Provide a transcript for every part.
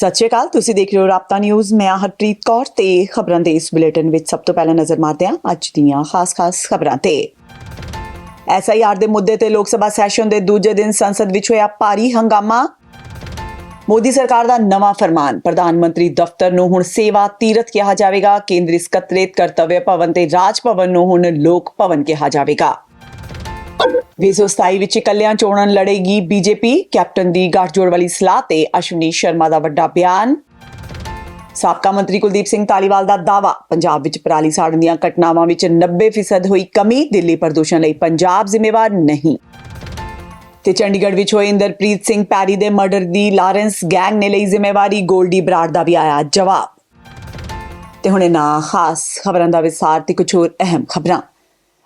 ਸਤਿ ਸ਼੍ਰੀ ਅਕਾਲ, ਤੁਸੀਂ ਦੇਖ ਰਹੇ ਹੋ ਰਾਪਤਾ ਨਿਊਜ਼। ਮੈਂ ਹਰਪ੍ਰੀਤ ਕੌਰ ਤੇ ਖਬਰਾਂ ਦੇ ਇਸ ਬੁਲੇਟਿਨ ਵਿੱਚ ਸਭ ਤੋਂ ਪਹਿਲਾਂ ਨਜ਼ਰ ਮਾਰਦੇ ਹਾਂ ਅੱਜ ਦੀਆਂ ਖਾਸ-ਖਾਸ ਖਬਰਾਂ ਤੇ। ਐਸਆਈਆਰ ਦੇ ਮੁੱਦੇ ਤੇ ਲੋਕ ਸਭਾ ਸੈਸ਼ਨ ਦੇ ਦੂਜੇ ਦਿਨ ਸੰਸਦ ਵਿੱਚ ਹੋਇਆ ਭਾਰੀ ਹੰਗਾਮਾ। ਮੋਦੀ ਸਰਕਾਰ ਦਾ ਨਵਾਂ ਫਰਮਾਨ, ਪ੍ਰਧਾਨ ਮੰਤਰੀ ਦਫ਼ਤਰ ਨੂੰ ਹੁਣ ਸੇਵਾ ਤੀਰਥ ਕਿਹਾ ਜਾਵੇਗਾ, ਕੇਂਦਰੀ ਸਕੱਤਰੇਤ ਕਰਤੱਵਯ ਭਵਨ ਤੇ ਰਾਜ ਭਵਨ ਨੂੰ ਹੁਣ ਲੋਕ ਭਵਨ ਕਿਹਾ ਜਾਵੇਗਾ। 2027 ਵਿੱਚ ਇਕੱਲਿਆਂ ਚੋਣਾਂ ਲੜੇਗੀ ਬੀਜੇਪੀ। ਕੈਪਟਨ ਦੀ ਗੱਠਜੋੜ ਵਾਲੀ ਸਲਾਹ ਤੇ ਅਸ਼ਵਨੀ ਸ਼ਰਮਾ ਦਾ ਵੱਡਾ ਬਿਆਨ। ਸਾਬਕਾ ਮੰਤਰੀ ਕੁਲਦੀਪ ਸਿੰਘ ਤਾਲੀਵਾਲ ਦਾ ਦਾਵਾ ਪੰਜਾਬ ਵਿੱਚ ਪਰਾਲੀ ਸਾੜਨ ਦੀਆਂ ਘਟਨਾਵਾਂ ਵਿੱਚ 90% ਹੋਈ ਕਮੀ। ਦਿੱਲੀ ਪ੍ਰਦੂਸ਼ਣ ਲਈ ਪੰਜਾਬ ਜ਼ਿੰਮੇਵਾਰ ਨਹੀਂ। ਤੇ ਚੰਡੀਗੜ੍ਹ ਵਿੱਚ ਹੋਏ ਇੰਦਰਪ੍ਰੀਤ ਸਿੰਘ ਪੈਰੀ ਦੇ ਮਰਡਰ ਦੀ ਲਾਰੈਂਸ ਗੈਂਗ ਨੇ ਲਈ ਜ਼ਿੰਮੇਵਾਰੀ। ਗੋਲਡੀ ਬਰਾੜ ਦਾ ਵੀ ਆਇਆ ਜਵਾਬ। ਤੇ ਹੁਣ ਇਹਨਾਂ ਖਾਸ ਖਬਰਾਂ ਦਾ ਵਿਸਥਾਰ ਤੇ ਕੁਝ ਹੋਰ ਅਹਿਮ ਖਬਰਾਂ।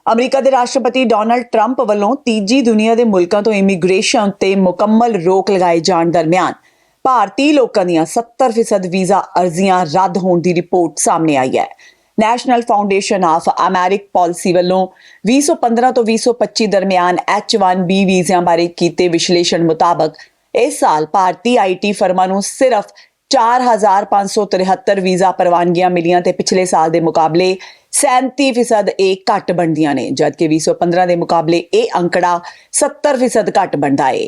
ਅਮਰੀਕਾ ਦੇ ਰਾਸ਼ਟਰਪਤੀ ਡੋਨਲਡ ਟਰੰਪ ਵੱਲੋਂ ਤੀਜੀ ਦੁਨੀਆ ਦੇ ਮੁਲਕਾਂ ਤੋਂ ਇਮੀਗ੍ਰੇਸ਼ਨ ਤੇ ਮੁਕੰਮਲ ਰੋਕ ਲਗਾਏ ਜਾਣ ਦਰਮਿਆਨ ਭਾਰਤੀ ਲੋਕਾਂ ਦੀਆਂ 70% ਵੀਜ਼ਾ ਅਰਜ਼ੀਆਂ ਰੱਦ ਹੋਣ ਦੀ ਰਿਪੋਰਟ ਸਾਹਮਣੇ ਆਈ ਹੈ। National Foundation of American Policy ਵੱਲੋਂ 2015 ਤੋਂ 2025 ਦਰਮਿਆਨ H1B ਵੀਜ਼ਿਆਂ ਬਾਰੇ ਕੀਤੇ ਵਿਸ਼ਲੇਸ਼ਣ ਮੁਤਾਬਕ ਇਸ ਸਾਲ ਭਾਰਤੀ ਆਈਟੀ ਫਰਮਾਂ ਨੂੰ ਸਿਰਫ 4573 ਵੀਜ਼ਾ ਪ੍ਰਵਾਨਗੀਆਂ ਮਿਲੀਆਂ ਤੇ ਪਿਛਲੇ ਸਾਲ ਦੇ ਮੁਕਾਬਲੇ 37% ਇਹ ਘੱਟ ਬਣਦੀਆਂ ਨੇ, ਜਦਕਿ 2015 ਦੇ ਮੁਕਾਬਲੇ ਇਹ ਅੰਕੜਾ 70% ਘੱਟ ਬਣਦਾ ਹੈ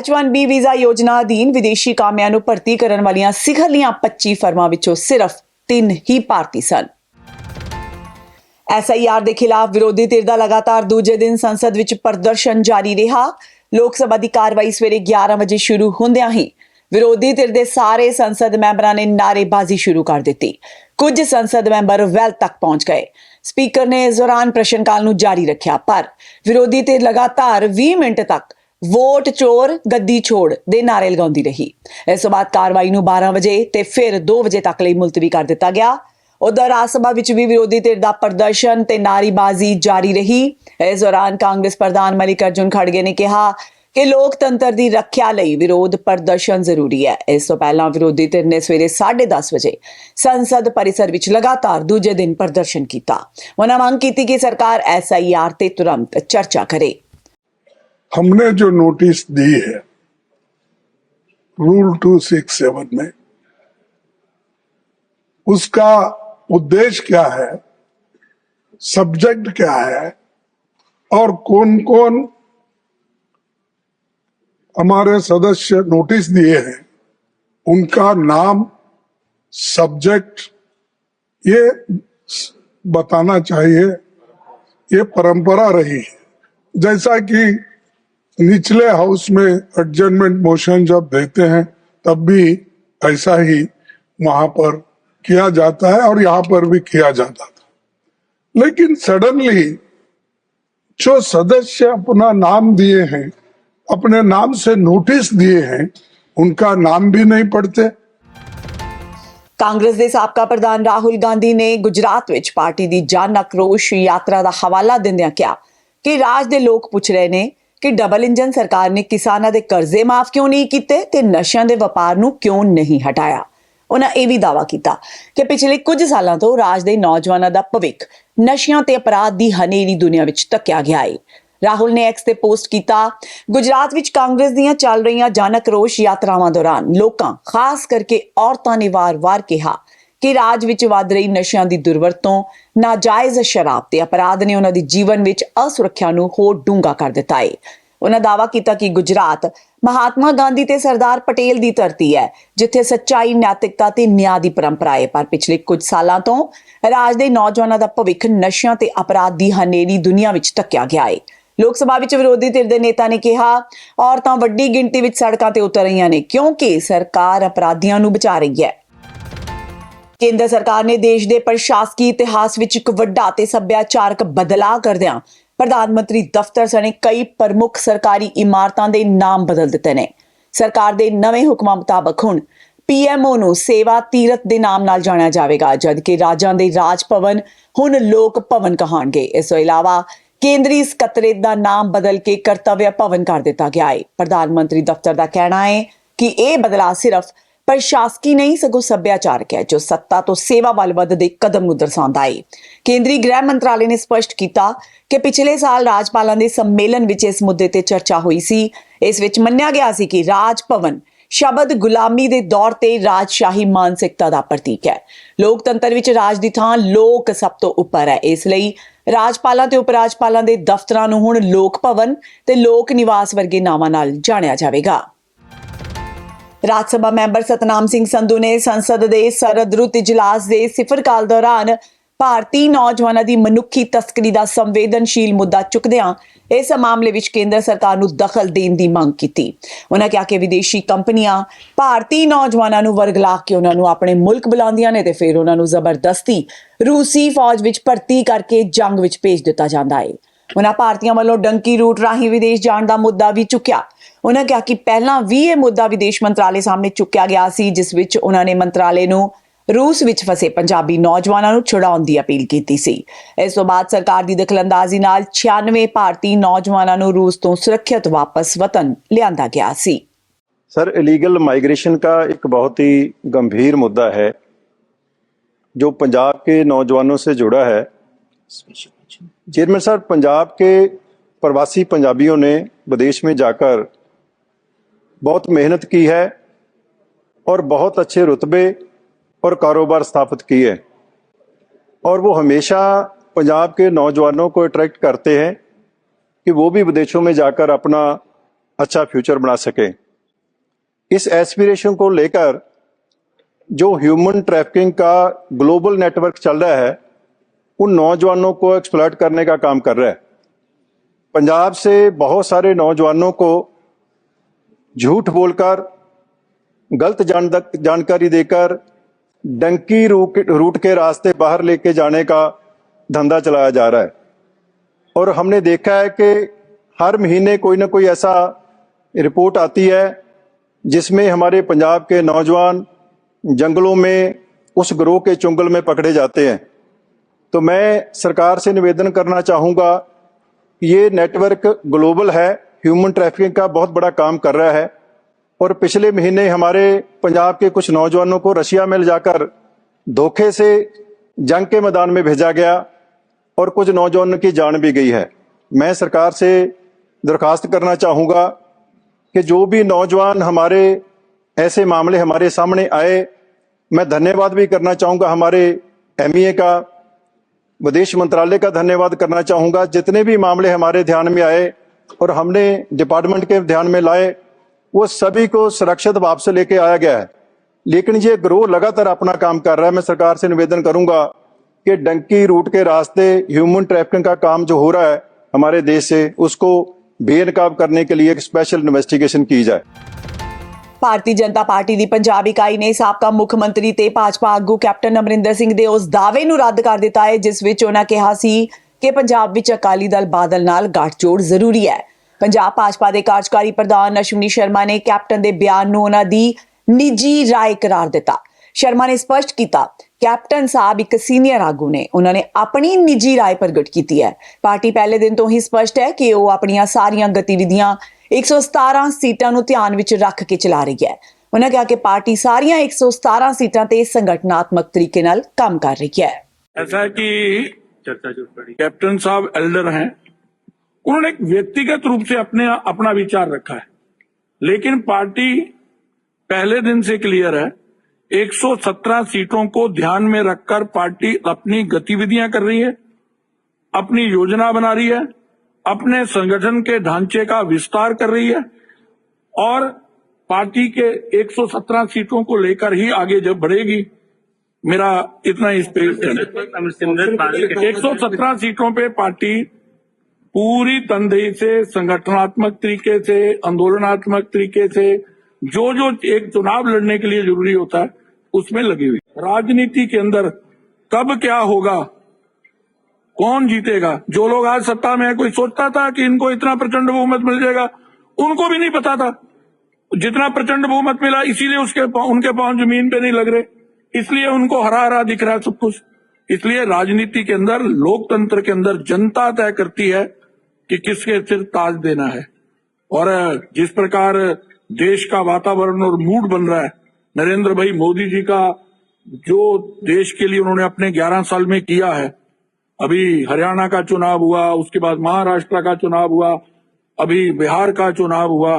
H1B ਵੀਜ਼ਾ ਯੋਜਨਾ ਅਧੀਨ ਵਿਦੇਸ਼ੀ ਕਾਮਿਆਂ ਨੂੰ ਭਰਤੀ ਕਰਨ ਵਾਲੀਆਂ ਸਿਖਰਲੀਆਂ 25 ਫਰਮਾਂ ਵਿੱਚੋਂ ਸਿਰਫ 3 ਹੀ ਭਾਰਤੀ ਸਨ। ਐਸਆਈਆਰ ਦੇ ਖਿਲਾਫ ਵਿਰੋਧੀ ਧਿਰ ਦਾ ਲਗਾਤਾਰ ਦੂਜੇ ਦਿਨ ਸੰਸਦ ਵਿੱਚ ਪ੍ਰਦਰਸ਼ਨ ਜਾਰੀ ਰਿਹਾ। ਲੋਕ ਸਭਾ ਦੀ ਕਾਰਵਾਈ ਸਵੇਰੇ 11 ਵਜੇ ਸ਼ੁਰੂ ਹੁੰਦਿਆਂ ਹੀ ਵਿਰੋਧੀ ਧਿਰ ਦੇ ਸਾਰੇ ਸੰਸਦ ਮੈਂਬਰਾਂ ਨੇ ਨਾਅਰੇਬਾਜ਼ੀ ਸ਼ੁਰੂ ਕਰ ਦਿੱਤੀ। ਕੁਝ ਸੰਸਦ ਮੈਂਬਰ ਵੈਲ ਤੱਕ ਪਹੁੰਚ ਗਏ। ਸਪੀਕਰ ਨੇ ਇਸ ਦੌਰਾਨ ਪ੍ਰਸ਼ਨ ਕਾਲ ਨੂੰ ਜਾਰੀ ਰੱਖਿਆ, ਪਰ ਵਿਰੋਧੀ ਧਿਰ ਲਗਾਤਾਰ 20 ਮਿੰਟ ਤੱਕ ਵੋਟ ਚੋਰ ਗੱਦੀ ਛੋੜ ਦੇ ਨਾਰੇ ਲਗਾਉਂਦੀ ਰਹੀ। ਇਸ ਤੋਂ ਬਾਅਦ ਕਾਰਵਾਈ ਨੂੰ 12 ਵਜੇ ਤੇ ਫਿਰ 2 ਵਜੇ ਤੱਕ ਲਈ ਮੁਲਤਵੀ ਕਰ ਦਿੱਤਾ ਗਿਆ। ਉਧਰ ਰਾਜ ਸਭਾ ਵਿੱਚ ਵੀ ਵਿਰੋਧੀ ਧਿਰ ਦਾ ਪ੍ਰਦਰਸ਼ਨ ਤੇ ਨਾਰੀਬਾਜ਼ੀ ਜਾਰੀ ਰਹੀ। ਇਸ ਦੌਰਾਨ ਕਾਂਗਰਸ ਪ੍ਰਧਾਨ ਮਲਿਕ ਅਰਜੁਨ ਖੜਗੇ ਨੇ ਕਿਹਾ ਕਿ ਲੋਕਤੰਤਰ ਦੀ ਰੱਖਿਆ ਲਈ ਵਿਰੋਧ ਪ੍ਰਦਰਸ਼ਨ ਜ਼ਰੂਰੀ ਹੈ ਇਸ ਤੋਂ ਪਹਿਲਾਂ ਵਿਰੋਧੀ ਧਿਰ ਨੇ ਸਵੇਰੇ 10:30 ਵਜੇ ਸੰਸਦ ਪਰਿਸਰ ਵਿੱਚ ਲਗਾਤਾਰ ਦੂਜੇ ਦਿਨ ਪ੍ਰਦਰਸ਼ਨ ਕੀਤਾ ਉਹਨਾਂ ਮੰਗ ਕੀਤੀ ਕਿ ਸਰਕਾਰ ਐਸਆਈਆਰ ਤੇ ਤੁਰੰਤ ਚਰਚਾ ਕਰੇ हमने जो नोटिस दी है रूल 267 में उसका उद्देश्य क्या है सब्जेक्ट क्या है और कौन कौन हमारे सदस्य नोटिस दिए हैं, उनका नाम सब्जेक्ट ये बताना चाहिए, ये परंपरा रही है। जैसा कि निचले हाउस में एडजमेंट मोशन जब देते हैं, तब भी ऐसा ही वहाँ पर किया जाता है और यहाँ पर भी किया जाता था। लेकिन सडनली जो सदस्य अपना नाम दिए हैं अपने नाम से नोटिस दिए हैं उनका नाम भी नहीं पढ़ते ਕਾਂਗਰਸ ਦੇ ਸਾਬਕਾ ਪ੍ਰਧਾਨ ਰਾਹੁਲ ਗਾਂਧੀ ਨੇ ਗੁਜਰਾਤ ਵਿੱਚ ਪਾਰਟੀ ਦੀ ਜਨ ਆਕਰੋਸ਼ ਯਾਤਰਾ ਦਾ ਹਵਾਲਾ ਦਿੰਦਿਆਂ ਕਿਹਾ ਕਿ ਰਾਜ ਦੇ ਲੋਕ ਪੁੱਛ ਰਹੇ ਨੇ ਕਿ ਡਬਲ ਇੰਜਨ ਸਰਕਾਰ ਨੇ ਕਿਸਾਨਾਂ ਦੇ ਕਰਜ਼ੇ ਮਾਫ ਕਿਉਂ ਨਹੀਂ ਕੀਤੇ ਤੇ ਨਸ਼ਿਆਂ ਦੇ ਵਪਾਰ ਨੂੰ ਕਿਉਂ ਨਹੀਂ ਹਟਾਇਆ ਉਹਨਾਂ ਇਹ ਵੀ ਦਾਅਵਾ ਕੀਤਾ ਕਿ ਪਿਛਲੇ ਕੁਝ ਸਾਲਾਂ ਤੋਂ ਰਾਜ ਦੇ ਨੌਜਵਾਨਾਂ ਦਾ ਭਵਿੱਖ ਨਸ਼ਿਆਂ ਤੇ ਅਪਰਾਧ ਦੀ ਹਨੇਰੀ ਦੁਨੀਆ ਵਿੱਚ ਧੱਕਿਆ ਗਿਆ ਹੈ ਰਾਹੁਲ ਨੇ ਐਕਸ ਤੇ ਪੋਸਟ ਕੀਤਾ। ਗੁਜਰਾਤ ਵਿੱਚ ਕਾਂਗਰਸ ਦੀਆਂ ਚੱਲ ਰਹੀਆਂ ਜਨਕ ਰੋਸ਼ ਯਾਤਰਾਵਾਂ ਦੌਰਾਨ ਲੋਕਾਂ, ਖਾਸ ਕਰਕੇ ਔਰਤਾਂ ਨੇ ਵਾਰ-ਵਾਰ ਕਿਹਾ ਕਿ ਰਾਜ ਵਿੱਚ ਵੱਧ ਰਹੀ ਨਸ਼ਿਆਂ ਦੀ ਦੁਰਵਰਤੋਂ, ਨਾਜਾਇਜ਼ ਸ਼ਰਾਬ ਤੇ ਅਪਰਾਧ ਨੇ ਉਹਨਾਂ ਦੀ ਜੀਵਨ ਵਿੱਚ ਅਸੁਰੱਖਿਆ ਨੂੰ ਹੋਰ ਡੂੰਘਾ ਕਰ ਦਿੱਤਾ ਹੈ ਉਹਨਾਂ ਦਾਅਵਾ ਕੀਤਾ ਕਿ ਗੁਜਰਾਤ ਮਹਾਤਮਾ ਗਾਂਧੀ ਤੇ ਸਰਦਾਰ ਪਟੇਲ ਦੀ ਧਰਤੀ ਹੈ, ਜਿੱਥੇ ਸੱਚਾਈ, ਨੈਤਿਕਤਾ ਤੇ ਨਿਆਂ ਦੀ ਪਰੰਪਰਾ ਹੈ ਪਰ ਪਿਛਲੇ ਕੁਝ ਸਾਲਾਂ ਤੋਂ ਰਾਜ ਦੇ ਨੌਜਵਾਨਾਂ ਦਾ ਭਵਿੱਖ ਨਸ਼ਿਆਂ ਤੇ ਅਪਰਾਧ ਦੀ ਹਨੇਰੀ ਦੁਨੀਆ ਵਿੱਚ ਧੱਕਿਆ ਗਿਆ ਹੈ ਲੋਕ ਸਭਾ ਵਿੱਚ ਵਿਰੋਧੀ ਧਿਰ ਦੇ ਨੇਤਾ ਨੇ ਕਿਹਾ, ਔਰਤਾਂ ਵੱਡੀ ਗਿਣਤੀ ਵਿੱਚ ਸੜਕਾਂ ਤੇ ਉਤਰ ਰਹੀਆਂ ਨੇ, ਕਿਉਂਕਿ ਸਰਕਾਰ ਅਪਰਾਧੀਆਂ ਨੂੰ ਬਚਾ ਰਹੀ ਹੈ। ਕੇਂਦਰ ਸਰਕਾਰ ਨੇ ਦੇਸ਼ ਦੇ ਪ੍ਰਸ਼ਾਸਕੀ ਇਤਿਹਾਸ ਵਿੱਚ ਇੱਕ ਵੱਡਾ ਤੇ ਸੱਭਿਆਚਾਰਕ ਬਦਲਾਅ ਕਰਦਿਆਂ ਪ੍ਰਧਾਨ ਮੰਤਰੀ ਦਫ਼ਤਰ ਸਣੇ ਕਈ ਪ੍ਰਮੁੱਖ ਸਰਕਾਰੀ ਇਮਾਰਤਾਂ ਦੇ ਨਾਮ ਬਦਲ ਦਿੱਤੇ ਨੇ। ਸਰਕਾਰ ਦੇ ਨਵੇਂ ਹੁਕਮਾਂ ਮੁਤਾਬਕ ਹੁਣ ਪੀਐਮਓ ਨੂੰ ਸੇਵਾ ਤੀਰਥ ਦੇ ਨਾਮ ਨਾਲ ਜਾਣਿਆ ਜਾਵੇਗਾ, ਜਦਕਿ ਰਾਜਾਂ ਦੇ ਰਾਜ ਭਵਨ ਹੁਣ ਲੋਕ ਭਵਨ ਕਹਾਣਗੇ। ਇਸ ਤੋਂ ਇਲਾਵਾ ਕੇਂਦਰੀ ਸਕੱਤਰੇਤ ਦਾ ਨਾਮ ਬਦਲ ਕੇ ਕਰਤੱਵਯ ਭਵਨ ਕਰ ਦਿੱਤਾ ਗਿਆ ਹੈ ਪ੍ਰਧਾਨ ਮੰਤਰੀ ਦਫ਼ਤਰ ਦਾ ਕਹਿਣਾ ਹੈ ਕਿ ਇਹ ਬਦਲਾਅ ਸਿਰਫ ਪ੍ਰਸ਼ਾਸਕੀ ਨਹੀਂ, ਸਗੋਂ ਸੱਭਿਆਚਾਰਕ ਹੈ, ਜੋ ਸੱਤਾ ਤੋਂ ਸੇਵਾ ਵੱਲ ਵਧਦੇ ਕਦਮ ਨੂੰ ਦਰਸਾਉਂਦਾ ਹੈ ਕੇਂਦਰੀ ਗ੍ਰਹਿ ਮੰਤਰਾਲੇ ਨੇ ਸਪਸ਼ਟ ਕੀਤਾ ਕਿ ਪਿਛਲੇ ਸਾਲ ਰਾਜਪਾਲਾਂ ਦੇ ਸੰਮੇਲਨ ਵਿੱਚ ਇਸ ਮੁੱਦੇ ਤੇ ਚਰਚਾ ਹੋਈ ਸੀ। ਇਸ ਵਿੱਚ ਮੰਨਿਆ ਗਿਆ ਸੀ ਕਿ ਰਾਜ ਭਵਨ ਸ਼ਬਦ ਗੁਲਾਮੀ ਦੇ ਦੌਰ ਤੇ ਰਾਜਸ਼ਾਹੀ ਮਾਨਸਿਕਤਾ ਦਾ ਪ੍ਰਤੀਕ ਹੈ। ਲੋਕਤੰਤਰ ਵਿੱਚ ਰਾਜ ਦੀ ਥਾਂ ਲੋਕ ਸਭ ਤੋਂ ਉੱਪਰ ਹੈ। ਇਸ ਲਈ ਰਾਜਪਾਲਾਂ ਤੇ ਉਪ ਰਾਜਪਾਲਾਂ ਦੇ ਦਫ਼ਤਰਾਂ ਨੂੰ ਹੁਣ ਲੋਕ ਭਵਨ ਤੇ ਲੋਕ ਨਿਵਾਸ ਵਰਗੇ ਨਾਵਾਂ ਨਾਲ ਜਾਣਿਆ ਜਾਵੇਗਾ। ਰਾਜ ਸਭਾ ਮੈਂਬਰ ਸਤਨਾਮ ਸਿੰਘ ਸੰਧੂ ਨੇ ਸੰਸਦ ਦੇ ਸਰਦ ਰੁੱਤ ਇਜਲਾਸ ਦੇ ਸਿਫਰ ਕਾਲ ਦੌਰਾਨ ਭਾਰਤੀ ਨੌਜਵਾਨਾਂ ਦੀ ਮਨੁੱਖੀ ਤਸਕਰੀ ਦਾ ਸੰਵੇਦਨਸ਼ੀਲ ਮੁੱਦਾ ਚੁੱਕਦਿਆਂ ਇਸ ਮਾਮਲੇ ਵਿੱਚ ਕੇਂਦਰ ਸਰਕਾਰ ਨੂੰ ਦਖਲ ਦੇਣ ਦੀ ਮੰਗ ਕੀਤੀ। ਉਹਨਾਂ ਕਿਹਾ ਕਿ ਵਿਦੇਸ਼ੀ ਕੰਪਨੀਆਂ ਭਾਰਤੀ ਨੌਜਵਾਨਾਂ ਨੂੰ ਵਰਗਲਾ ਕੇ ਉਹਨਾਂ ਨੂੰ ਆਪਣੇ ਮੁਲਕ ਬੁਲਾਉਂਦੀਆਂ ਨੇ ਤੇ ਫਿਰ ਉਹਨਾਂ ਨੂੰ ਜ਼ਬਰਦਸਤੀ ਰੂਸੀ ਫੌਜ ਵਿੱਚ ਭਰਤੀ ਕਰਕੇ ਜੰਗ ਵਿੱਚ ਭੇਜ ਦਿੱਤਾ ਜਾਂਦਾ ਹੈ। ਉਹਨਾਂ ਭਾਰਤੀਆਂ ਵੱਲੋਂ ਡੰਕੀ ਰੂਟ ਰਾਹੀਂ ਵਿਦੇਸ਼ ਜਾਣ ਦਾ ਮੁੱਦਾ ਵੀ ਚੁੱਕਿਆ। ਉਹਨਾਂ ਕਿਹਾ ਕਿ ਪਹਿਲਾਂ ਵੀ ਇਹ ਮੁੱਦਾ ਵਿਦੇਸ਼ ਮੰਤਰਾਲੇ ਸਾਹਮਣੇ ਚੁੱਕਿਆ ਗਿਆ ਸੀ, ਜਿਸ ਵਿੱਚ ਉਹਨਾਂ ਨੇ ਮੰਤਰਾਲੇ ਨੂੰ ਰੂਸ ਵਿੱਚ ਫਸੇ ਪੰਜਾਬੀ ਨੌਜਵਾਨਾਂ ਨੂੰ ਛੁਡਾਉਣ ਦੀ ਅਪੀਲ ਕੀਤੀ ਸੀ ਇਸ ਤੋਂ ਬਾਅਦ ਸਰਕਾਰ ਦੀ ਦਖਲਅੰਦਾਜ਼ੀ ਨਾਲ 96 ਭਾਰਤੀ ਨੌਜਵਾਨਾਂ ਨੂੰ ਰੂਸ ਤੋਂ ਸੁਰੱਖਿਅਤ ਵਾਪਸ ਵਤਨ ਲਿਆਂਦਾ ਗਿਆ ਸੀ सर इलीगल माइग्रेशन का एक बहुत ही गंभीर मुद्दा है जो पंजाब के नौजवानों से जुड़ा है चेयरमैन सर पंजाब के प्रवासी पंजाबियों ने विदेश में जाकर बहुत मेहनत की है और बहुत अच्छे रुतबे और कारोबार स्थापित किए। और वो हमेशा पंजाब के नौजवानों को अट्रैक्ट करते हैं कि वो भी विदेशों में जाकर अपना अच्छा फ्यूचर बना सकें। इस एस्पिरेशन को लेकर जो ह्यूमन ट्रैफिकिंग का ग्लोबल नेटवर्क चल रहा है, उन नौजवानों को एक्सप्लॉइट करने का काम कर रहा है। पंजाब से बहुत सारे नौजवानों को झूठ बोलकर, गलत जान जानकारी देकर डंकी रूट के रास्ते बाहर लेके जाने का धंधा चलाया जा रहा है। और हमने देखा है कि हर महीने कोई ना कोई ऐसा रिपोर्ट आती है जिसमें हमारे पंजाब के नौजवान जंगलों में, उस ग्रोह के चुंगल में पकड़े जाते हैं। तो मैं सरकार से निवेदन करना चाहूँगा, ये नेटवर्क ग्लोबल है, ह्यूमन ट्रैफिकिंग का बहुत बड़ा काम कर रहा है। और पिछले महीने हमारे पंजाब के कुछ नौजवानों को रशिया में ले जाकर धोखे से जंग के मैदान में भेजा गया और कुछ नौजवानों की जान भी गई है। मैं सरकार से दरखास्त करना चाहूँगा कि जो भी नौजवान हमारे ऐसे मामले हमारे सामने आए, मैं धन्यवाद भी करना चाहूँगा हमारे एम का, विदेश मंत्रालय का धन्यवाद करना चाहूँगा। जितने भी मामले हमारे ध्यान में आए और हमने डिपार्टमेंट के ध्यान में लाए वो सभी को सुरक्षित वापस लेके आया गया है लेकिन ये ग्रोह लगातार अपना काम कर रहा है मैं सरकार से निवेदन करूंगा कि डंकी रूट के रास्ते ह्यूमन ट्रैफिकिंग का काम जो हो रहा है हमारे देश से उसको बेनकाब करने के लिए एक स्पेशल इन्वेस्टिगेशन की जाए ਭਾਰਤੀ ਜਨਤਾ ਪਾਰਟੀ ਦੀ ਪੰਜਾਬ ਇਕਾਈ ਨੇ ਸਾਬਕਾ ਮੁੱਖ ਮੰਤਰੀ ਤੇ ਭਾਜਪਾ ਆਗੂ ਕੈਪਟਨ ਅਮਰਿੰਦਰ ਸਿੰਘ ਦੇ ਉਸ ਦਾਅਵੇ ਨੂੰ ਰੱਦ ਕਰ ਦਿੱਤਾ ਹੈ ਜਿਸ ਵਿੱਚ ਉਹਨਾਂ ਕਿਹਾ ਸੀ ਕਿ ਪੰਜਾਬ ਵਿੱਚ ਅਕਾਲੀ ਦਲ ਬਾਦਲ ਨਾਲ ਗੱਠਜੋੜ ਜ਼ਰੂਰੀ ਹੈ ਪੰਜਾਬ ਭਾਜਪਾ ਦੇ ਕਾਰਜਕਾਰੀ ਪ੍ਰਧਾਨ ਅਸ਼ਵਨੀ ਸ਼ਰਮਾ ਨੇ ਕੈਪਟਨ ਦੇ ਬਿਆਨ ਨੂੰ ਉਹਨਾਂ ਦੀ ਨਿੱਜੀ ਰਾਏ ਕਰਾਰ ਦਿੱਤਾ। ਸ਼ਰਮਾ ਨੇ ਸਪਸ਼ਟ ਕੀਤਾ ਕੈਪਟਨ ਸਾਹਿਬ ਇੱਕ ਸੀਨੀਅਰ ਆਗੂ ਨੇ ਉਹਨਾਂ ਨੇ ਆਪਣੀ ਨਿੱਜੀ ਰਾਏ ਪ੍ਰਗਟ ਕੀਤੀ ਹੈ। ਪਾਰਟੀ ਪਹਿਲੇ ਦਿਨ ਤੋਂ ਹੀ ਸਪਸ਼ਟ ਹੈ ਕਿ ਉਹ ਆਪਣੀਆਂ ਸਾਰੀਆਂ ਗਤੀਵਿਧੀਆਂ 117 ਸੀਟਾਂ ਨੂੰ ਧਿਆਨ ਵਿੱਚ ਰੱਖ ਕੇ ਚਲਾ ਰਹੀ ਹੈ। ਉਹਨਾਂ ਕਿਹਾ ਕਿ ਪਾਰਟੀ ਸਾਰੀਆਂ 117 ਸੀਟਾਂ ਤੇ ਸੰਗਠਨਾਤਮਕ ਤਰੀਕੇ ਨਾਲ ਕੰਮ ਕਰ ਰਹੀ ਹੈ। ਐਸਾ ਕਿ ਕੈਪਟਨ ਸਾਹਿਬ ਐਲਡਰ ਹੈ। उन्होंने एक व्यक्तिगत रूप से अपने, अपना विचार रखा है। लेकिन पार्टी पहले दिन से क्लियर है। 117 सीटों को ध्यान में रखकर पार्टी अपनी गतिविधियाँ कर रही है, अपनी योजना बना रही है, अपने संगठन के ढांचे का विस्तार कर रही है और पार्टी के 117 सीटों को लेकर ही आगे जब बढ़ेगी, मेरा इतना ही स्पेस एक सौ सत्रह सीटों पे पार्टी पूरी तंदेही से, संगठनात्मक तरीके से, आंदोलनात्मक तरीके से जो जो एक चुनाव लड़ने के लिए ज़रूरी होता है, उसमें लगी हुई। राजनीति के अंदर कब क्या होगा, कौन जीतेगा? जो लोग आज सत्ता में है, कोई सोचता था कि इनको इतना प्रचंड बहुमत मिल जाएगा? उनको भी नहीं पता था। जितना प्रचंड बहुमत मिला, इसीलिए उसके उनके पाँव ज़मीन पे नहीं लग रहे। इसलिए उनको हरा हरा दिख रहा है सब कुछ। इसलिए राजनीति के अंदर, लोकतंत्र के अंदर जनता तय करती है कि किसके सिर ताज देना है। और जिस प्रकार देश का वातावरण और मूड बन रहा है, नरेंद्र भाई मोदी जी का जो देश के लिए उन्होंने अपने 11 साल में किया है, अभी हरियाणा का चुनाव हुआ, उसके बाद महाराष्ट्र का चुनाव हुआ, अभी बिहार का चुनाव हुआ,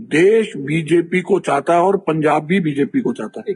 देश बीजेपी को चाहता है और पंजाब भी बीजेपी को चाहता है।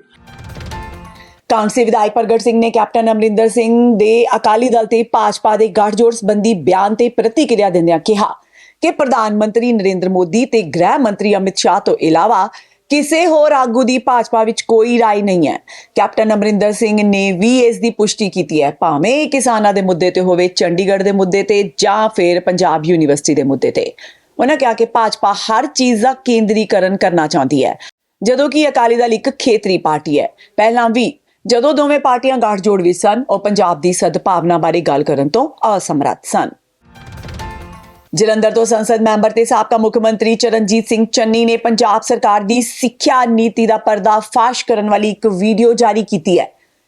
ਕਾਂਗਸੀ ਵਿਧਾਇਕ ਪ੍ਰਗਟ ਸਿੰਘ ਨੇ ਕੈਪਟਨ ਅਮਰਿੰਦਰ ਸਿੰਘ ਦੇ ਅਕਾਲੀ ਦਲ ਤੇ ਭਾਜਪਾ ਦੇ ਗੱਠਜੋੜ ਸੰਬੰਧੀ ਬਿਆਨ ਤੇ ਪ੍ਰਤੀਕਿਰਿਆ ਦਿੰਦਿਆਂ ਕਿਹਾ ਕਿ ਪ੍ਰਧਾਨ ਮੰਤਰੀ ਨਰਿੰਦਰ ਮੋਦੀ ਤੇ ਗ੍ਰਹਿ ਮੰਤਰੀ ਅਮਿਤ ਸ਼ਾਹ ਤੋਂ ਇਲਾਵਾ ਕਿਸੇ ਹੋਰ ਆਗੂ ਦੀ ਭਾਜਪਾ ਵਿੱਚ ਕੋਈ ਰਾਏ ਨਹੀਂ ਹੈ। ਕੈਪਟਨ ਅਮਰਿੰਦਰ ਸਿੰਘ ਨੇ ਵੀ ਇਸ ਦੀ ਪੁਸ਼ਟੀ ਕੀਤੀ ਹੈ, ਭਾਵੇਂ ਕਿਸਾਨਾਂ ਦੇ ਮੁੱਦੇ ਤੇ ਹੋਵੇ, ਚੰਡੀਗੜ੍ਹ ਦੇ ਮੁੱਦੇ ਤੇ ਜਾਂ ਫਿਰ ਪੰਜਾਬ ਯੂਨੀਵਰਸਿਟੀ ਦੇ ਮੁੱਦੇ ਤੇ। ਉਹਨਾਂ ਕਿਹਾ ਕਿ ਭਾਜਪਾ ਹਰ ਚੀਜ਼ ਦਾ ਕੇਂਦਰੀਕਰਨ ਕਰਨਾ ਚਾਹੁੰਦੀ ਹੈ, ਜਦੋਂ ਕਿ ਅਕਾਲੀ ਦਲ ਇੱਕ ਖੇਤਰੀ ਪਾਰਟੀ ਹੈ। ਪਹਿਲਾਂ ਵੀ ਜਦੋਂ ਦੋਵੇਂ ਪਾਰਟੀਆਂ ਗੱਠਜੋੜ ਵਿੱਚ ਸਨ, ਉਹ ਪੰਜਾਬ ਦੀ ਸਦਭਾਵਨਾ ਬਾਰੇ ਗੱਲ ਕਰਨ ਤੋਂ ਅਸਮਰੱਥ ਸਨ। ਜਲੰਧਰ ਤੋਂ ਸੰਸਦ ਮੈਂਬਰ ਤੇ ਸਾਬਕਾ ਮੁੱਖ ਮੰਤਰੀ ਚਰਨਜੀਤ ਸਿੰਘ ਚੰਨੀ ਨੇ ਪੰਜਾਬ ਸਰਕਾਰ ਦੀ ਸਿੱਖਿਆ ਨੀਤੀ ਦਾ ਪਰਦਾਫਾਸ਼ ਕਰਨ ਵਾਲੀ ਇੱਕ ਵੀਡੀਓ ਜਾਰੀ ਕੀਤੀ ਹੈ।